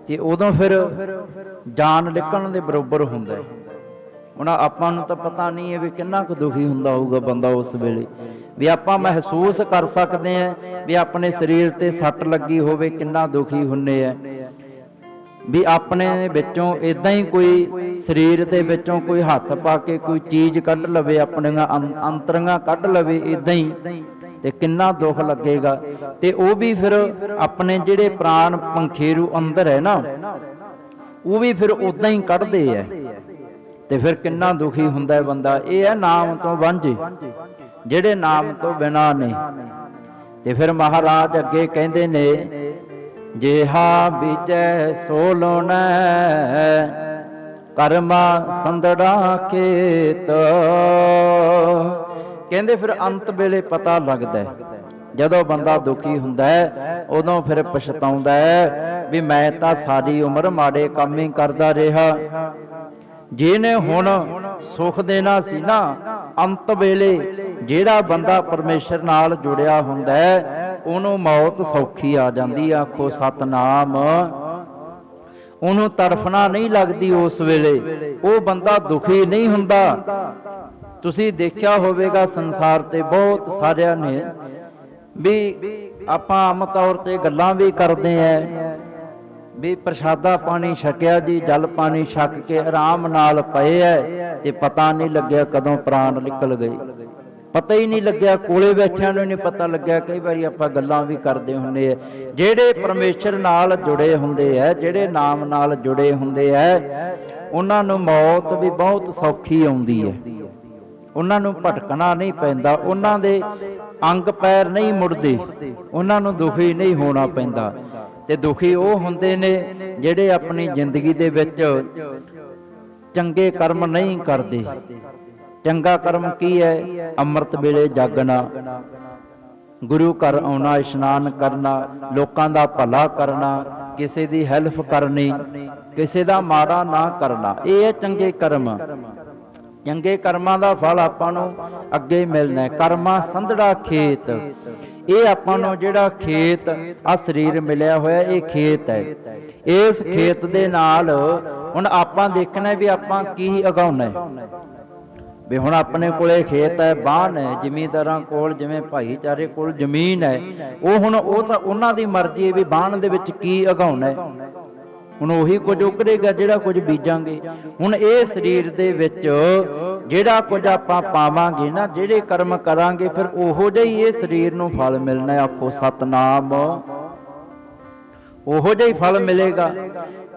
ਤੇ ਉਦੋਂ ਫਿਰ ਜਾਨ ਨਿਕਲਣ ਦੇ ਬਰੋਬਰ ਹੁੰਦਾ ਹੈ। ਉਹਨਾਂ ਆਪਾਂ ਨੂੰ ਤਾਂ ਪਤਾ ਨਹੀਂ ਹੈ ਵੀ ਕਿੰਨਾ ਕੁ ਦੁਖੀ ਹੁੰਦਾ ਹੋਊਗਾ ਬੰਦਾ ਉਸ ਵੇਲੇ। ਵੀ ਆਪਾਂ ਮਹਿਸੂਸ ਕਰ ਸਕਦੇ ਆ ਵੀ ਆਪਣੇ ਸਰੀਰ ਤੇ ਸੱਟ ਲੱਗੀ ਹੋਵੇ ਕਿੰਨਾ ਦੁਖੀ ਹੁੰਨੇ ਆ। ਵੀ ਆਪਣੇ ਵਿੱਚੋਂ ਇਦਾਂ ਹੀ ਕੋਈ ਸਰੀਰ ਦੇ ਵਿੱਚੋਂ ਕੋਈ ਹੱਥ ਪਾ ਕੇ ਕੋਈ ਚੀਜ਼ ਕੱਢ ਲਵੇ, ਆਪਣੀਆਂ ਅੰਤਰੀਆਂ ਕੱਢ ਲਵੇ ਇਦਾਂ ਹੀ ਤੇ ਕਿੰਨਾ ਦੁੱਖ ਲੱਗੇਗਾ। ਤੇ ਉਹ ਵੀ ਫਿਰ ਆਪਣੇ ਜਿਹੜੇ ਪ੍ਰਾਣ ਪੰਖੇਰੂ ਅੰਦਰ ਹੈ ਨਾ, ਉਹ ਵੀ ਫਿਰ ਉਦਾਂ ਹੀ ਕੱਢਦੇ ਐ ਤੇ ਫਿਰ ਕਿੰਨਾ ਦੁਖੀ ਹੁੰਦਾ ਹੈ ਬੰਦਾ। ਇਹ ਹੈ ਨਾਮ ਤੋਂ ਵਾਂਝੇ, ਜਿਹੜੇ ਨਾਮ ਤੋਂ ਬਿਨਾ ਨੇ। ਤੇ ਫਿਰ ਮਹਾਰਾਜ ਅੱਗੇ ਕਹਿੰਦੇ ਨੇ, ਜਿਹਾ ਬੀਜੈ ਸੋ ਕਰਮਾ ਸੰਦੜਾ ਖੇਤ। ਕਹਿੰਦੇ ਫਿਰ ਅੰਤ ਵੇਲੇ ਪਤਾ ਲੱਗਦਾ ਜਦੋਂ ਬੰਦਾ ਦੁਖੀ ਹੁੰਦਾ ਹੈ, ਉਦੋਂ ਫਿਰ ਪਛਤਾਉਂਦਾ ਹੈ ਵੀ ਮੈਂ ਤਾਂ ਸਾਰੀ ਉਮਰ ਮਾੜੇ ਕੰਮ ਹੀ ਕਰਦਾ ਰਿਹਾ। ਜਿਹਨੇ ਹੁਣ ਸੁਖ ਦੇਣਾ ਸੀ ਨਾ, ਅੰਤ ਵੇਲੇ ਜਿਹੜਾ ਬੰਦਾ ਪਰਮੇਸ਼ਰ ਨਾਲ ਜੁੜਿਆ ਹੁੰਦਾ ਹੈ, ਉਹਨੂੰ ਮੌਤ ਸੌਖੀ ਆ ਜਾਂਦੀ ਆ, ਆਖੋ ਸਤਨਾਮ। ਉਹਨੂੰ ਤੜਫਣਾ ਨਹੀਂ ਲੱਗਦੀ ਉਸ ਵੇਲੇ। ਉਹ ਬੰਦਾ ਦੁਖੀ ਨਹੀਂ ਹੁੰਦਾ। ਤੁਸੀਂ ਦੇਖਿਆ ਹੋਵੇਗਾ ਸੰਸਾਰ ਤੇ ਬਹੁਤ ਸਾਰਿਆਂ ਨੇ ਵੀ ਆਪਾਂ ਆਮ ਤੌਰ ਤੇ ਗੱਲਾਂ ਵੀ ਕਰਦੇ ਆਂ ਵੀ ਪ੍ਰਸ਼ਾਦਾ ਪਾਣੀ ਛਕਿਆ ਜੀ, ਜਲ ਪਾਣੀ ਛਕ ਕੇ ਆਰਾਮ ਨਾਲ ਪਏ ਐ ਤੇ ਪਤਾ ਨਹੀਂ ਲੱਗਿਆ ਕਦੋਂ ਪ੍ਰਾਣ ਨਿਕਲ ਗਏ। ਪਤਾ ਹੀ ਨਹੀਂ ਲੱਗਿਆ, ਕੋਲੇ ਬੈਠਿਆਂ ਨੂੰ ਨਹੀਂ ਪਤਾ ਲੱਗਿਆ। ਕਈ ਵਾਰੀ ਆਪਾਂ ਗੱਲਾਂ ਵੀ ਕਰਦੇ ਹੁੰਦੇ ਆ। ਜਿਹੜੇ ਪਰਮੇਸ਼ਰ ਨਾਲ ਜੁੜੇ ਹੁੰਦੇ ਆ, ਜਿਹੜੇ ਨਾਮ ਨਾਲ ਜੁੜੇ ਹੁੰਦੇ ਆ, ਉਹਨਾਂ ਨੂੰ ਮੌਤ ਵੀ ਬਹੁਤ ਸੌਖੀ ਆਉਂਦੀ ਹੈ ਉਹਨਾਂ ਨੂੰ ਭਟਕਣਾ ਨਹੀਂ ਪੈਂਦਾ। ਉਹਨਾਂ ਦੇ ਅੰਗ ਪੈਰ ਨਹੀਂ ਮੁੜਦੇ। ਉਹਨਾਂ ਨੂੰ ਦੁਖੀ ਨਹੀਂ ਹੋਣਾ ਪੈਂਦਾ। ਤੇ ਦੁਖੀ ਉਹ ਹੁੰਦੇ ਨੇ ਜਿਹੜੇ ਆਪਣੀ ਜ਼ਿੰਦਗੀ ਦੇ ਵਿੱਚ ਚੰਗੇ ਕਰਮ ਨਹੀਂ ਕਰਦੇ। ਚੰਗਾ ਕਰਮ ਕੀ ਹੈ? ਅੰਮ੍ਰਿਤ ਵੇਲੇ ਜਾਗਣਾ। ਗੁਰੂ ਘਰ ਆਉਣਾ, ਇਸ਼ਨਾਨ ਕਰਨਾ, ਲੋਕਾਂ ਦਾ ਭਲਾ ਕਰਨਾ, ਕਿਸੇ ਦੀ ਹੈਲਪ ਕਰਨੀ, ਕਿਸੇ ਦਾ ਮਾੜਾ ਨਾ ਕਰਨਾ, ਇਹ ਹੈ ਚੰਗੇ ਕਰਮ। ਚੰਗੇ ਕਰਮਾਂ ਦਾ ਫਲ ਆਪਾਂ ਨੂੰ ਅੱਗੇ ਮਿਲਣਾ ਹੈ। ਕਰਮਾ ਸੰਧੜਾ ਖੇਤ। ਇਹ ਆਪਾਂ ਨੂੰ ਜਿਹੜਾ ਖੇਤ ਆ ਸਰੀਰ ਮਿਲਿਆ ਹੋਇਆ, ਇਹ ਖੇਤ ਹੈ। ਇਸ ਖੇਤ ਦੇ ਨਾਲ ਹੁਣ ਆਪਾਂ ਦੇਖਣਾ ਵੀ ਆਪਾਂ ਕੀ ਉਗਾਉਣਾ ਹੈ। ਵੀ ਹੁਣ ਆਪਣੇ ਕੋਲੇ ਖੇਤ ਹੈ ਬਾਣ ਹੈ ਜ਼ਮੀਂਦਾਰਾਂ ਕੋਲ, ਜਿਵੇਂ ਭਾਈਚਾਰੇ ਕੋਲ ਜ਼ਮੀਨ ਹੈ, ਉਹ ਹੁਣ ਉਹ ਤਾਂ ਉਹਨਾਂ ਦੀ ਮਰਜ਼ੀ ਹੈ ਵੀ ਬਾਣ ਦੇ ਵਿੱਚ ਕੀ ਉਗਾਉਣਾ ਹੈ। ਹੁਣ ਉਹੀ ਕੁਝ ਉਕਰੇਗਾ ਜਿਹੜਾ ਕੁਝ ਬੀਜਾਂਗੇ। ਹੁਣ ਇਹ ਸਰੀਰ ਦੇ ਵਿੱਚ ਜਿਹੜਾ ਕੁਝ ਆਪਾਂ ਪਾਵਾਂਗੇ ਨਾ, ਜਿਹੜੇ ਕਰਮ ਕਰਾਂਗੇ, ਫਿਰ ਉਹੋ ਜਿਹਾ ਹੀ ਇਹ ਸਰੀਰ ਨੂੰ ਫਲ ਮਿਲਣਾ ਆਪੋ ਸਤਨਾਮ। ਉਹੋ ਜਿਹਾ ਹੀ ਫਲ ਮਿਲੇਗਾ।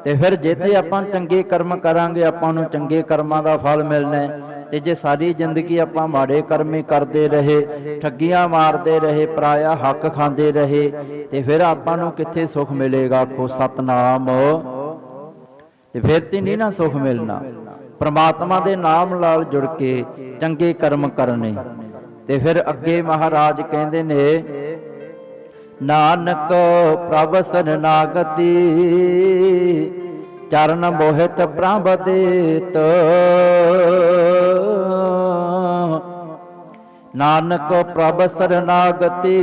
ਤੇ ਫਿਰ ਜੇ ਤੇ ਆਪਾਂ ਚੰਗੇ ਕਰਮ ਕਰਾਂਗੇ, ਆਪਾਂ ਨੂੰ ਚੰਗੇ ਕਰਮਾਂ ਦਾ ਫਲ ਮਿਲਣਾ ਤੇ ਜੇ ਸਾਰੀ ਜ਼ਿੰਦਗੀ ਆਪਾਂ ਮਾੜੇ ਕਰਮੇ ਕਰਦੇ ਰਹੇ, ਠੱਗੀਆਂ ਮਾਰਦੇ ਰਹੇ, ਪਰਾਇਆ ਹੱਕ ਖਾਂਦੇ ਰਹੇ, ਤੇ ਫਿਰ ਆਪਾਂ ਨੂੰ ਕਿੱਥੇ ਸੁੱਖ ਮਿਲੇਗਾ? ਆਖੋ, ਸਤਨਾਮ। ਤੇ ਫਿਰ ਤੇ ਨਹੀਂ ਨਾ ਸੁੱਖ ਮਿਲਣਾ। ਪ੍ਰਮਾਤਮਾ ਦੇ ਨਾਮ ਨਾਲ ਜੁੜ ਕੇ ਚੰਗੇ ਕਰਮ ਕਰਨੇ। ਤੇ ਫਿਰ ਅੱਗੇ ਮਹਾਰਾਜ ਕਹਿੰਦੇ ਨੇ, ਨਾਨਕ ਪ੍ਰਭ ਸਨ ਨਾਗਤੀ ਚਰਨ ਮੋਹਿਤ ਪ੍ਰਭ ਦੇਤ ਨਾਨਕ ਪ੍ਰਭ ਸਰਨਾਗਤੀ,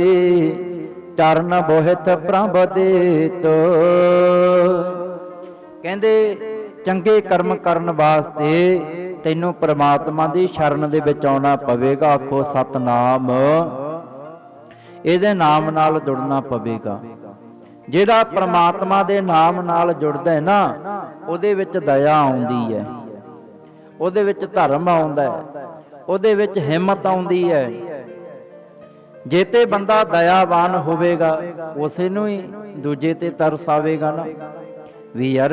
ਚਰਨ ਮੋਹਿਤ ਪ੍ਰਭ ਦੇਤ ਕਹਿੰਦੇ, ਚੰਗੇ ਕਰਮ ਕਰਨ ਵਾਸਤੇ ਤੈਨੂੰ ਪ੍ਰਮਾਤਮਾ ਦੀ ਸ਼ਰਨ ਦੇ ਵਿੱਚ ਆਉਣਾ ਪਵੇਗਾ, ਆਖੋ ਸਤਨਾਮ। ਇਹਦੇ ਨਾਮ ਨਾਲ ਜੁੜਨਾ ਪਵੇਗਾ। ਜਿਹੜਾ ਪ੍ਰਮਾਤਮਾ ਦੇ ਨਾਮ ਨਾਲ ਜੁੜਦਾ ਹੈ ਨਾ, ਉਹਦੇ ਵਿੱਚ ਦਇਆ ਆਉਂਦੀ ਹੈ। ਉਹਦੇ ਵਿੱਚ ਧਰਮ ਆਉਂਦਾ ਹੈ। ਉਹਦੇ ਵਿੱਚ ਹਿੰਮਤ ਆਉਂਦੀ ਹੈ। ਜੇ ਤੇ ਬੰਦਾ ਦਇਆਵਾਨ ਹੋਵੇਗਾ, ਉਸੇ ਨੂੰ ਹੀ ਦੂਜੇ ਤੇ ਤਰਸ ਆਵੇਗਾ ਨਾ। ਵੀ ਯਾਰ,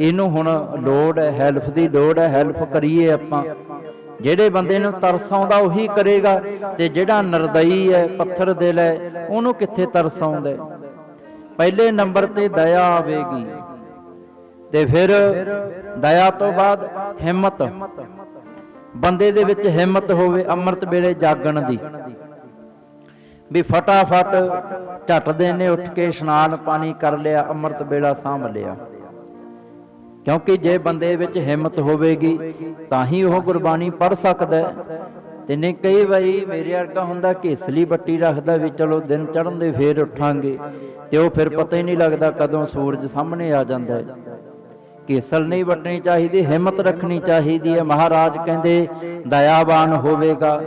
ਇਹਨੂੰ ਹੁਣ ਲੋੜ ਹੈ, ਹੈਲਪ ਦੀ ਲੋੜ ਹੈ, ਹੈਲਪ ਕਰੀਏ ਆਪਾਂ। ਜਿਹੜੇ ਬੰਦੇ ਨੂੰ ਤਰਸ ਆਉਂਦਾ, ਉਹੀ ਕਰੇਗਾ। ਤੇ ਜਿਹੜਾ ਨਰਦਈ ਹੈ, ਪੱਥਰ ਦਿਲ ਹੈ, ਉਹਨੂੰ ਕਿੱਥੇ ਤਰਸ ਆਉਂਦਾ ਪਹਿਲੇ ਨੰਬਰ ਤੇ ਦਇਆ ਆਵੇਗੀ। ਤੇ ਫਿਰ ਦਇਆ ਤੋਂ ਬਾਅਦ ਹਿੰਮਤ। ਬੰਦੇ ਦੇ ਵਿੱਚ ਹਿੰਮਤ ਹੋਵੇ ਅੰਮ੍ਰਿਤ ਵੇਲੇ ਜਾਗਣ ਦੀ। ਵੀ ਫਟਾਫਟ ਝੱਟ ਦੇ ਨੇ, ਉੱਠ ਕੇ ਇਸ਼ਨਾਨ ਪਾਣੀ ਕਰ ਲਿਆ, ਅੰਮ੍ਰਿਤ ਵੇਲਾ ਸਾਂਭ ਲਿਆ। ਕਿਉਂਕਿ ਜੇ ਬੰਦੇ ਵਿੱਚ ਹਿੰਮਤ ਹੋਵੇਗੀ, ਤਾਂ ਹੀ ਉਹ ਗੁਰਬਾਣੀ ਪੜ੍ਹ ਸਕਦਾ ਤੇ ਨਹੀਂ ਕਈ ਵਾਰੀ ਮੇਰੇ ਵਰਗਾ ਹੁੰਦਾ ਘੇਸਲੀ ਬੱਟੀ ਰੱਖਦਾ ਵੀ ਚਲੋ ਦਿਨ ਚੜਨ ਦੇ ਫੇਰ ਉੱਠਾਂਗੇ, ਤੇ ਉਹ ਫਿਰ ਪਤਾ ਹੀ ਨਹੀਂ ਲੱਗਦਾ ਕਦੋਂ ਸੂਰਜ ਸਾਹਮਣੇ ਆ ਜਾਂਦਾ ਹੈ। ਕੇਸਲ ਨਹੀਂ ਵੱਟਣੀ ਚਾਹੀਦੀ, ਹਿੰਮਤ ਰੱਖਣੀ ਚਾਹੀਦੀ ਹੈ। ਮਹਾਰਾਜ ਕਹਿੰਦੇ, ਦਇਆਵਾਨ ਹੋਵੇਗਾ,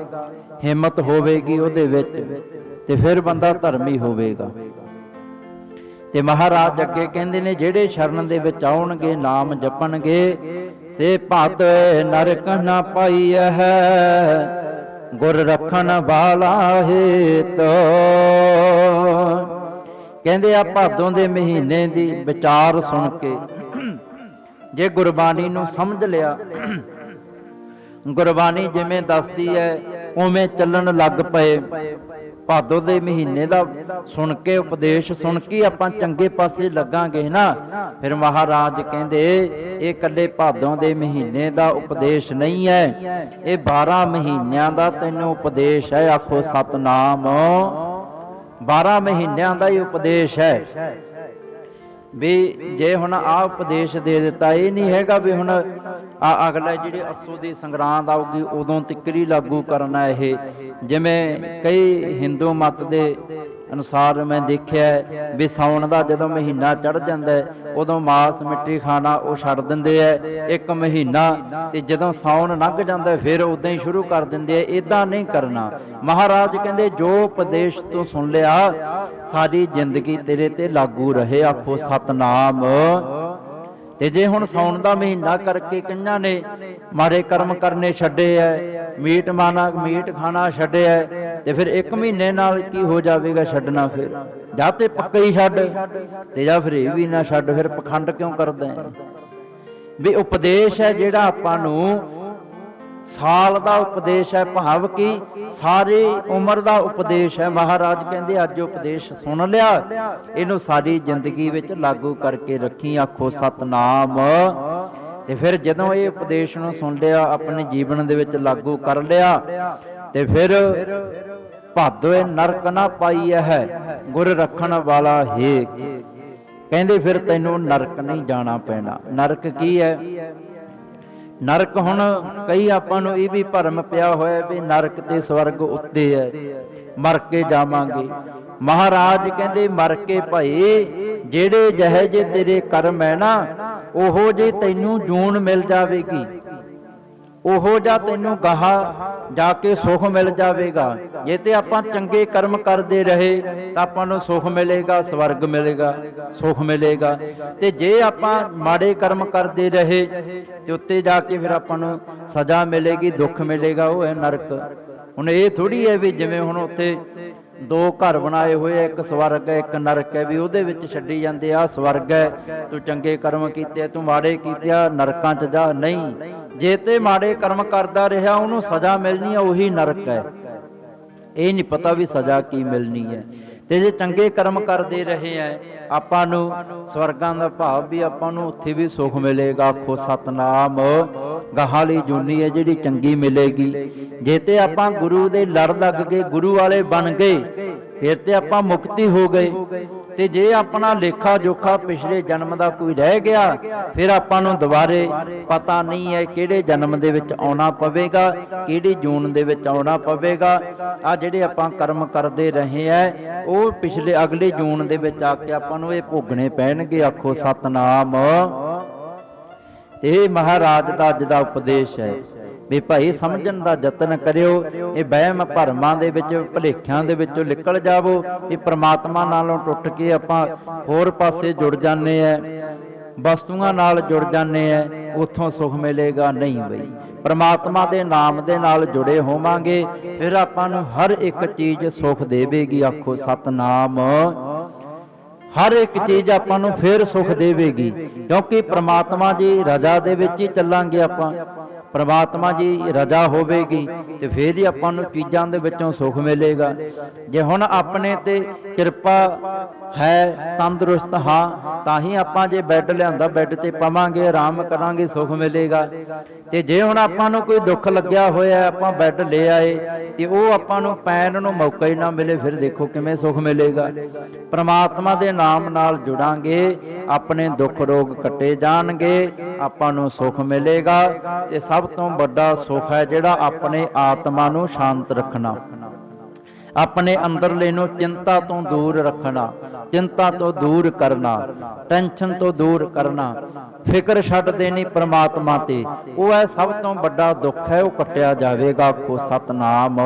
ਹਿੰਮਤ ਹੋਵੇਗੀ ਉਹਦੇ ਵਿੱਚ, ਤੇ ਫਿਰ ਬੰਦਾ ਧਰਮੀ ਹੋਵੇਗਾ। ਤੇ ਮਹਾਰਾਜ ਅੱਗੇ ਕਹਿੰਦੇ ਨੇ, ਜਿਹੜੇ ਸ਼ਰਨ ਦੇ ਵਿੱਚ ਆਉਣਗੇ, ਨਾਮ ਜਪਣਗੇ, ਸੇ ਭਤ ਨਰਕ ਨਾ ਪਾਈਐ ਗੁਰ ਰੱਖਣ ਵਾਲਾ ਹੇਤ। ਕਹਿੰਦੇ ਆ ਭਾਦੋਂ ਦੇ ਮਹੀਨੇ ਦੀ ਵਿਚਾਰ ਸੁਣ ਕੇ ਜੇ ਗੁਰਬਾਣੀ ਨੂੰ ਸਮਝ ਲਿਆ, ਗੁਰਬਾਣੀ ਜਿਵੇਂ ਦੱਸਦੀ ਹੈ, ਉਵੇਂ ਚੱਲਣ ਲੱਗ ਪਏ। ਭਾਦੋ ਦੇ ਮਹੀਨੇ ਦਾ ਸੁਣ ਕੇ, ਉਪਦੇਸ਼ ਸੁਣ ਕੇ ਆਪਾਂ ਚੰਗੇ ਪਾਸੇ ਲੱਗਾਂਗੇ ਨਾ। ਫਿਰ ਮਹਾਰਾਜ ਕਹਿੰਦੇ, ਇਹ ਇਕੱਲੇ ਭਾਦੋ ਦੇ ਮਹੀਨੇ ਦਾ ਉਪਦੇਸ਼ ਨਹੀਂ ਹੈ। ਇਹ 12 ਮਹੀਨਿਆਂ ਦਾ ਤੈਨੂੰ ਉਪਦੇਸ਼ ਹੈ, ਆਖੋ ਸਤਨਾਮ। 12 ਮਹੀਨਿਆਂ ਦਾ ਹੀ ਉਪਦੇਸ਼ ਹੈ। ਵੀ ਜੇ ਹੁਣ ਆ ਉਪਦੇਸ਼ ਦੇ ਦਿੱਤਾ, ਇਹ ਨਹੀਂ ਹੈਗਾ ਵੀ ਹੁਣ ਆ ਅਗਲਾ ਜਿਹੜੇ ਅਸੂ ਦੀ ਸੰਗਰਾਂਦ ਆਊਗੀ, ਉਦੋਂ ਤਿੱਕਰੀ ਲਾਗੂ ਕਰਨਾ ਇਹ। ਜਿਵੇਂ ਕਈ ਹਿੰਦੂ ਮਤ ਦੇ ਅਨੁਸਾਰ ਮੈਂ ਦੇਖਿਆ ਵੀ ਸਾਉਣ ਦਾ ਜਦੋਂ ਮਹੀਨਾ ਚੜ ਜਾਂਦਾ ਉਦੋਂ ਮਾਸ ਮਿੱਟੀ ਖਾਣਾ ਉਹ ਛੱਡ ਦਿੰਦੇ ਐ ਇੱਕ ਮਹੀਨਾ ਤੇ ਜਦੋਂ ਸਾਉਣ ਲੰਘ ਜਾਂਦਾ ਫਿਰ ਉਦਾਂ ਹੀ ਸ਼ੁਰੂ ਕਰ ਦਿੰਦੇ ਐ ਇਦਾਂ ਨਹੀਂ ਕਰਨਾ। ਮਹਾਰਾਜ ਕਹਿੰਦੇ, ਜੋ ਉਪਦੇਸ਼ ਤੂੰ ਸੁਣ ਲਿਆ, ਸਾਡੀ ਜ਼ਿੰਦਗੀ ਤੇਰੇ ਤੇ ਲਾਗੂ ਰਹੇ, ਆਖੋ ਸਤਨਾਮ। ਤੇ ਜੇ ਹੁਣ ਸੌਣ ਦਾ ਮਹੀਨਾ ਕਰਕੇ ਕਈਆਂ ਨੇ ਮਾੜੇ ਕਰਮ ਕਰਨੇ ਛੱਡੇ ਐ ਮੀਟ ਮਾਨਾ ਮੀਟ ਖਾਣਾ ਛੱਡਿਆ ਤੇ ਫਿਰ ਇੱਕ ਮਹੀਨੇ ਨਾਲ ਕੀ ਹੋ ਜਾਵੇਗਾ ਛੱਡਣਾ ਫਿਰ? ਜਾਂ ਤੇ ਪੱਕਾ ਹੀ ਛੱਡ, ਤੇ ਜਾਂ ਫਿਰ ਇਹ ਵੀ ਨਾ ਛੱਡ, ਫਿਰ ਪਖੰਡ ਕਿਉਂ ਕਰਦਾ ਹੈ ਵੀ ਉਪਦੇਸ਼ ਹੈ ਜਿਹੜਾ ਆਪਾਂ ਨੂੰ ਸਾਲ ਦਾ ਉਪਦੇਸ਼ ਹੈ, ਭਾਵ ਕਿ ਸਾਰੀ ਉਮਰ ਦਾ ਉਪਦੇਸ਼ ਹੈ। ਮਹਾਰਾਜ ਕਹਿੰਦੇ, ਅੱਜ ਉਪਦੇਸ਼ ਸੁਣ ਲਿਆ, ਇਹਨੂੰ ਸਾਰੀ ਜ਼ਿੰਦਗੀ ਵਿੱਚ ਲਾਗੂ ਕਰਕੇ ਰੱਖੀ, ਆਖੋ ਸਤਨਾਮ। ਤੇ ਫਿਰ ਜਦੋਂ ਇਹ ਉਪਦੇਸ਼ ਨੂੰ ਸੁਣ ਲਿਆ, ਆਪਣੇ ਜੀਵਨ ਦੇ ਵਿੱਚ ਲਾਗੂ ਕਰ ਲਿਆ ਤੇ ਫਿਰ ਭਾਦੋਏ ਨਰਕ ਨਾ ਪਾਈਐ ਹੈ ਗੁਰ ਰੱਖਣ ਵਾਲਾ ਹੈ ਕਹਿੰਦੇ ਫਿਰ ਤੈਨੂੰ ਨਰਕ ਨਹੀਂ ਜਾਣਾ ਪੈਣਾ। ਨਰਕ ਕੀ ਹੈ? ਨਰਕ ਹੁਣ ਕਈ ਆਪਾਂ ਨੂੰ ਇਹ ਵੀ ਭਰਮ ਪਿਆ ਹੋਇਆ ਵੀ ਨਰਕ ਤੇ ਸਵਰਗ ਉੱਤੇ ਹੈ, ਮਰ ਕੇ ਜਾਵਾਂਗੇ। ਮਹਾਰਾਜ ਕਹਿੰਦੇ, ਮਰ ਕੇ ਭਾਈ, ਜਿਹੜੇ ਜਿਹੇ ਜੇ ਤੇਰੇ ਕਰਮ ਹੈ ਨਾ, ਉਹੋ ਜੇ ਤੈਨੂੰ ਜੂਨ ਮਿਲ ਜਾਵੇਗੀ। ਉਹੋ ਜਾਂ ਤੈਨੂੰ ਗਾਹਾਂ ਜਾ ਕੇ ਸੁਖ ਮਿਲ ਜਾਵੇਗਾ। ਜੇ ਤੇ ਆਪਾਂ ਚੰਗੇ ਕਰਮ ਕਰਦੇ ਰਹੇ, ਤਾਂ ਆਪਾਂ ਨੂੰ ਸੁਖ ਮਿਲੇਗਾ, ਸਵਰਗ ਮਿਲੇਗਾ, ਸੁਖ ਮਿਲੇਗਾ। ਤੇ ਜੇ ਆਪਾਂ ਮਾੜੇ ਕਰਮ ਕਰਦੇ ਰਹੇ, ਤੇ ਉੱਤੇ ਜਾ ਕੇ ਫਿਰ ਆਪਾਂ ਨੂੰ ਸਜ਼ਾ ਮਿਲੇਗੀ, ਦੁੱਖ ਮਿਲੇਗਾ, ਉਹ ਹੈ ਨਰਕ। ਹੁਣ ਇਹ ਥੋੜੀ ਹੈ ਵੀ ਜਿਵੇਂ ਹੁਣ ਉੱਥੇ ਦੋ ਘਰ ਬਣਾਏ ਹੋਏ ਇੱਕ ਸਵਰਗ ਹੈ, ਇੱਕ ਨਰਕ ਹੈ, ਵੀ ਉਹਦੇ ਵਿੱਚ ਛੱਡੀ ਜਾਂਦੇ ਆ, ਸਵਰਗ ਹੈ। ਤੂੰ ਚੰਗੇ ਕਰਮ ਕੀਤੇ, ਤੂੰ ਮਾੜੇ ਕੀਤੇ ਆ ਨਰਕਾਂ 'ਚ ਜਾ, ਨਹੀਂ। ਜੇ ਤੇ ਮਾੜੇ ਕਰਮ ਕਰਦਾ ਰਿਹਾ, ਉਹਨੂੰ ਸਜ਼ਾ ਮਿਲਣੀ ਆ, ਉਹੀ ਨਰਕ ਹੈ। ਇਹ ਨਹੀਂ ਪਤਾ ਵੀ ਸਜ਼ਾ ਕੀ ਮਿਲਣੀ ਹੈ। ਤੇ ਜੇ ਚੰਗੇ ਕਰਮ ਕਰਦੇ ਰਹੇ ਆ ਆਪਾਂ ਨੂੰ ਸਵਰਗਾਂ ਦਾ ਭਾਵ ਵੀ ਆਪਾਂ ਨੂੰ ਉੱਥੇ ਵੀ ਸੁਖ ਮਿਲੇਗਾ। ਆਖੋ, ਸਤਨਾਮ। ਗਹਾਲੀ ਜੁਨੀ ਹੈ ਜਿਹੜੀ ਚੰਗੀ ਮਿਲੇਗੀ। ਜੇ ਤੇ ਆਪਾਂ ਗੁਰੂ ਦੇ ਲੜ ਲੱਗ ਕੇ ਗੁਰੂ ਵਾਲੇ ਬਣ ਗਏ, ਫਿਰ ਤੇ ਆਪਾਂ ਮੁਕਤੀ ਹੋ ਗਏ। ਤੇ ਜੇ ਆਪਣਾ ਲੇਖਾ ਜੋਖਾ ਪਿਛਲੇ ਜਨਮ ਦਾ ਕੋਈ ਰਹਿ ਗਿਆ, ਫਿਰ ਆਪਾਂ ਨੂੰ ਦੁਬਾਰੇ ਪਤਾ ਨਹੀਂ ਹੈ ਕਿਹੜੇ ਜਨਮ ਦੇ ਵਿੱਚ ਆਉਣਾ ਪਵੇਗਾ, ਕਿਹੜੀ ਜੂਨ ਦੇ ਵਿੱਚ ਆਉਣਾ ਪਵੇਗਾ। ਆ ਜਿਹੜੇ ਆਪਾਂ ਕਰਮ ਕਰਦੇ ਰਹੇ ਆ ਉਹ ਪਿਛਲੇ ਅਗਲੇ ਜੂਨ ਦੇ ਵਿੱਚ ਆ ਕੇ ਆਪਾਂ ਨੂੰ ਇਹ ਭੋਗਣੇ ਪੈਣਗੇ। ਆਖੋ, ਸਤਨਾਮ। ਇਹ ਮਹਾਰਾਜ ਦਾ ਅੱਜ ਦਾ ਉਪਦੇਸ਼ ਹੈ। ਵੀ ਭਾਈ ਸਮਝਣ ਦਾ ਯਤਨ ਕਰਿਓ ਇਹ ਵਹਿਮ ਭਰਮਾਂ ਦੇ ਵਿੱਚ, ਭਲੇਖਿਆਂ ਦੇ ਵਿੱਚੋਂ ਨਿਕਲ ਜਾਵੋ ਇਹ ਪ੍ਰਮਾਤਮਾ ਨਾਲੋਂ ਟੁੱਟ ਕੇ ਆਪਾਂ ਹੋਰ ਪਾਸੇ ਜੁੜ ਜਾਂਦੇ ਆ ਵਸਤੂਆਂ ਨਾਲ ਜੁੜ ਜਾਂਦੇ ਆ ਉੱਥੋਂ ਸੁਖ ਮਿਲੇਗਾ ਨਹੀਂ ਬਈ। ਪ੍ਰਮਾਤਮਾ ਦੇ ਨਾਮ ਦੇ ਨਾਲ ਜੁੜੇ ਹੋਵਾਂਗੇ, ਫਿਰ ਆਪਾਂ ਨੂੰ ਹਰ ਇੱਕ ਚੀਜ਼ ਸੁਖ ਦੇਵੇਗੀ, ਆਖੋ ਸਤਨਾਮ। ਹਰ ਇੱਕ ਚੀਜ਼ ਆਪਾਂ ਨੂੰ ਫਿਰ ਸੁਖ ਦੇਵੇਗੀ, ਕਿਉਂਕਿ ਪ੍ਰਮਾਤਮਾ ਜੀ ਰਜ਼ਾ ਦੇ ਵਿੱਚ ਹੀ ਚੱਲਾਂਗੇ ਆਪਾਂ। ਪ੍ਰਮਾਤਮਾ ਜੀ ਰਜ਼ਾ ਹੋਵੇਗੀ ਤੇ ਫੇਰ ਹੀ ਆਪਾਂ ਨੂੰ ਚੀਜ਼ਾਂ ਦੇ ਵਿੱਚੋਂ ਸੁਖ ਮਿਲੇਗਾ। ਜੇ ਹੁਣ ਆਪਣੇ ਤੇ ਕਿਰਪਾ ਹੈ, ਤੰਦਰੁਸਤ ਹਾਂ, ਤਾਂ ਹੀ ਆਪਾਂ ਜੇ ਬੈੱਡ ਲਿਆਂਦਾ, ਬੈੱਡ ਤੇ ਪਵਾਂਗੇ, ਆਰਾਮ ਕਰਾਂਗੇ, ਸੁਖ ਮਿਲੇਗਾ। ਤੇ ਜੇ ਹੁਣ ਆਪਾਂ ਨੂੰ ਕੋਈ ਦੁੱਖ ਲੱਗਿਆ ਹੋਇਆ, ਆਪਾਂ ਬੈੱਡ ਲੈ ਆਏ, ਤੇ ਉਹ ਆਪਾਂ ਨੂੰ ਪੈਣ ਨੂੰ ਮੌਕਾ ਹੀ ਨਾ ਮਿਲੇ, ਫਿਰ ਦੇਖੋ ਕਿਵੇਂ ਸੁਖ ਮਿਲੇਗਾ। ਪ੍ਰਮਾਤਮਾ ਦੇ ਨਾਮ ਨਾਲ ਜੁੜਾਂਗੇ, ਆਪਣੇ ਦੁੱਖ ਰੋਗ ਕੱਟੇ ਜਾਣਗੇ, ਆਪਾਂ ਨੂੰ ਸੁਖ ਮਿਲੇਗਾ, ਤੇ ਸਭ ਤੋਂ ਵੱਡਾ ਸੁਖ ਹੈ ਜਿਹੜਾ ਆਪਣੇ ਆਤਮਾ ਨੂੰ ਸ਼ਾਂਤ ਰੱਖਣਾ। ਆਪਣੇ ਅੰਦਰਲੇ ਨੂੰ ਚਿੰਤਾ ਤੋਂ ਦੂਰ ਰੱਖਣਾ। ਚਿੰਤਾ ਤੋਂ ਦੂਰ ਕਰਨਾ, ਟੈਨਸ਼ਨ ਤੋਂ ਦੂਰ ਕਰਨਾ, ਫਿਕਰ ਛੱਡ ਦੇਣੀ ਪ੍ਰਮਾਤਮਾ ਤੇ। ਉਹ ਹੈ ਸਭ ਤੋਂ ਵੱਡਾ ਦੁੱਖ ਹੈ, ਉਹ ਕੱਟਿਆ ਜਾਵੇਗਾ ਆਖੋ ਸਤਨਾਮ।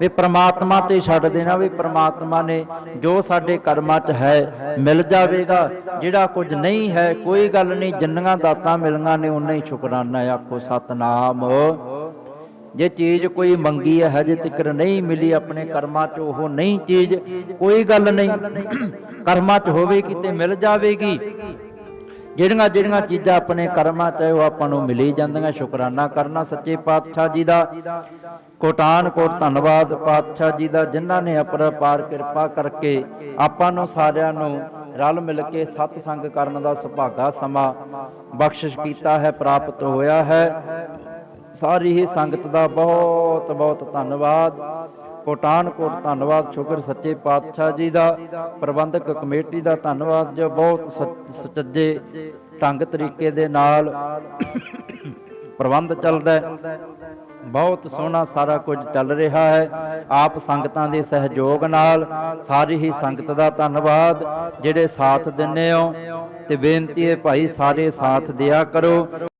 ਵੀ ਪ੍ਰਮਾਤਮਾ ਤੇ ਛੱਡ ਦੇਣਾ, ਵੀ ਪ੍ਰਮਾਤਮਾ ਨੇ ਜੋ ਸਾਡੇ ਕਰਮਾਂ 'ਚ ਹੈ, ਮਿਲ ਜਾਵੇਗਾ। ਜਿਹੜਾ ਕੁਝ ਨਹੀਂ ਹੈ, ਕੋਈ ਗੱਲ ਨਹੀਂ, ਜਿੰਨੀਆਂ ਦਾਤਾਂ ਮਿਲੀਆਂ ਨੇ ਉਨਾ ਹੀ ਸ਼ੁਕਰਾਨਾ ਆਖੋ ਸਤਨਾਮ। ਜੇ ਚੀਜ਼ ਕੋਈ ਮੰਗੀ ਹੈ, ਹਜੇ ਤੱਕ ਨਹੀਂ ਮਿਲੀ ਆਪਣੇ ਕਰਮਾਂ 'ਚ, ਉਹ ਨਹੀਂ ਚੀਜ਼, ਕੋਈ ਗੱਲ ਨਹੀਂ। ਕਰਮਾਂ 'ਚ ਹੋਵੇਗੀ ਤੇ ਮਿਲ ਜਾਵੇਗੀ। ਜਿਹੜੀਆਂ ਜਿਹੜੀਆਂ ਚੀਜ਼ਾਂ ਆਪਣੇ ਕਰਮਾਂ 'ਚ ਉਹ ਆਪਾਂ ਨੂੰ ਮਿਲੀ ਜਾਂਦੀਆਂ। ਸ਼ੁਕਰਾਨਾ ਕਰਨਾ ਸੱਚੇ ਪਾਤਸ਼ਾਹ ਜੀ ਦਾ। ਕੋਟਾਨ ਕੋਟ ਧੰਨਵਾਦ ਪਾਤਸ਼ਾਹ ਜੀ ਦਾ, ਜਿਨ੍ਹਾਂ ਨੇ ਅਪਰਪਾਰ ਕਿਰਪਾ ਕਰਕੇ ਆਪਾਂ ਨੂੰ ਸਾਰਿਆਂ ਨੂੰ ਰਲ ਮਿਲ ਕੇ ਸਤ ਸੰਗ ਕਰਨ ਦਾ ਸੁਭਾਗਾ ਸਮਾਂ ਬਖਸ਼ਿਸ਼ ਕੀਤਾ ਹੈ, ਪ੍ਰਾਪਤ ਹੋਇਆ ਹੈ। ਸਾਰੀ ਹੀ ਸੰਗਤ ਦਾ ਬਹੁਤ ਬਹੁਤ ਧੰਨਵਾਦ। ਕੋਟਾਨ ਕੋਟ ਧੰਨਵਾਦ, ਸ਼ੁਕਰ ਸੱਚੇ ਪਾਤਸ਼ਾਹ ਜੀ ਦਾ। ਪ੍ਰਬੰਧਕ ਕਮੇਟੀ ਦਾ ਧੰਨਵਾਦ ਜੋ ਬਹੁਤ ਸ- ਸੁਚੱਜੇ ਢੰਗ ਤਰੀਕੇ ਦੇ ਨਾਲ ਪ੍ਰਬੰਧ ਚੱਲਦਾ ਬਹੁਤ ਸੋਹਣਾ ਸਾਰਾ ਕੁਝ ਚੱਲ ਰਿਹਾ ਹੈ। ਆਪ ਸੰਗਤਾਂ ਦੇ ਸਹਿਯੋਗ ਨਾਲ ਸਾਰੀ ਹੀ ਸੰਗਤ ਦਾ ਧੰਨਵਾਦ। ਜਿਹੜੇ ਸਾਥ ਦਿੰਦੇ ਹੋ ਤੇ ਬੇਨਤੀ ਹੈ ਭਾਈ, ਸਾਰੇ ਸਾਥ ਦਿਆ ਕਰੋ।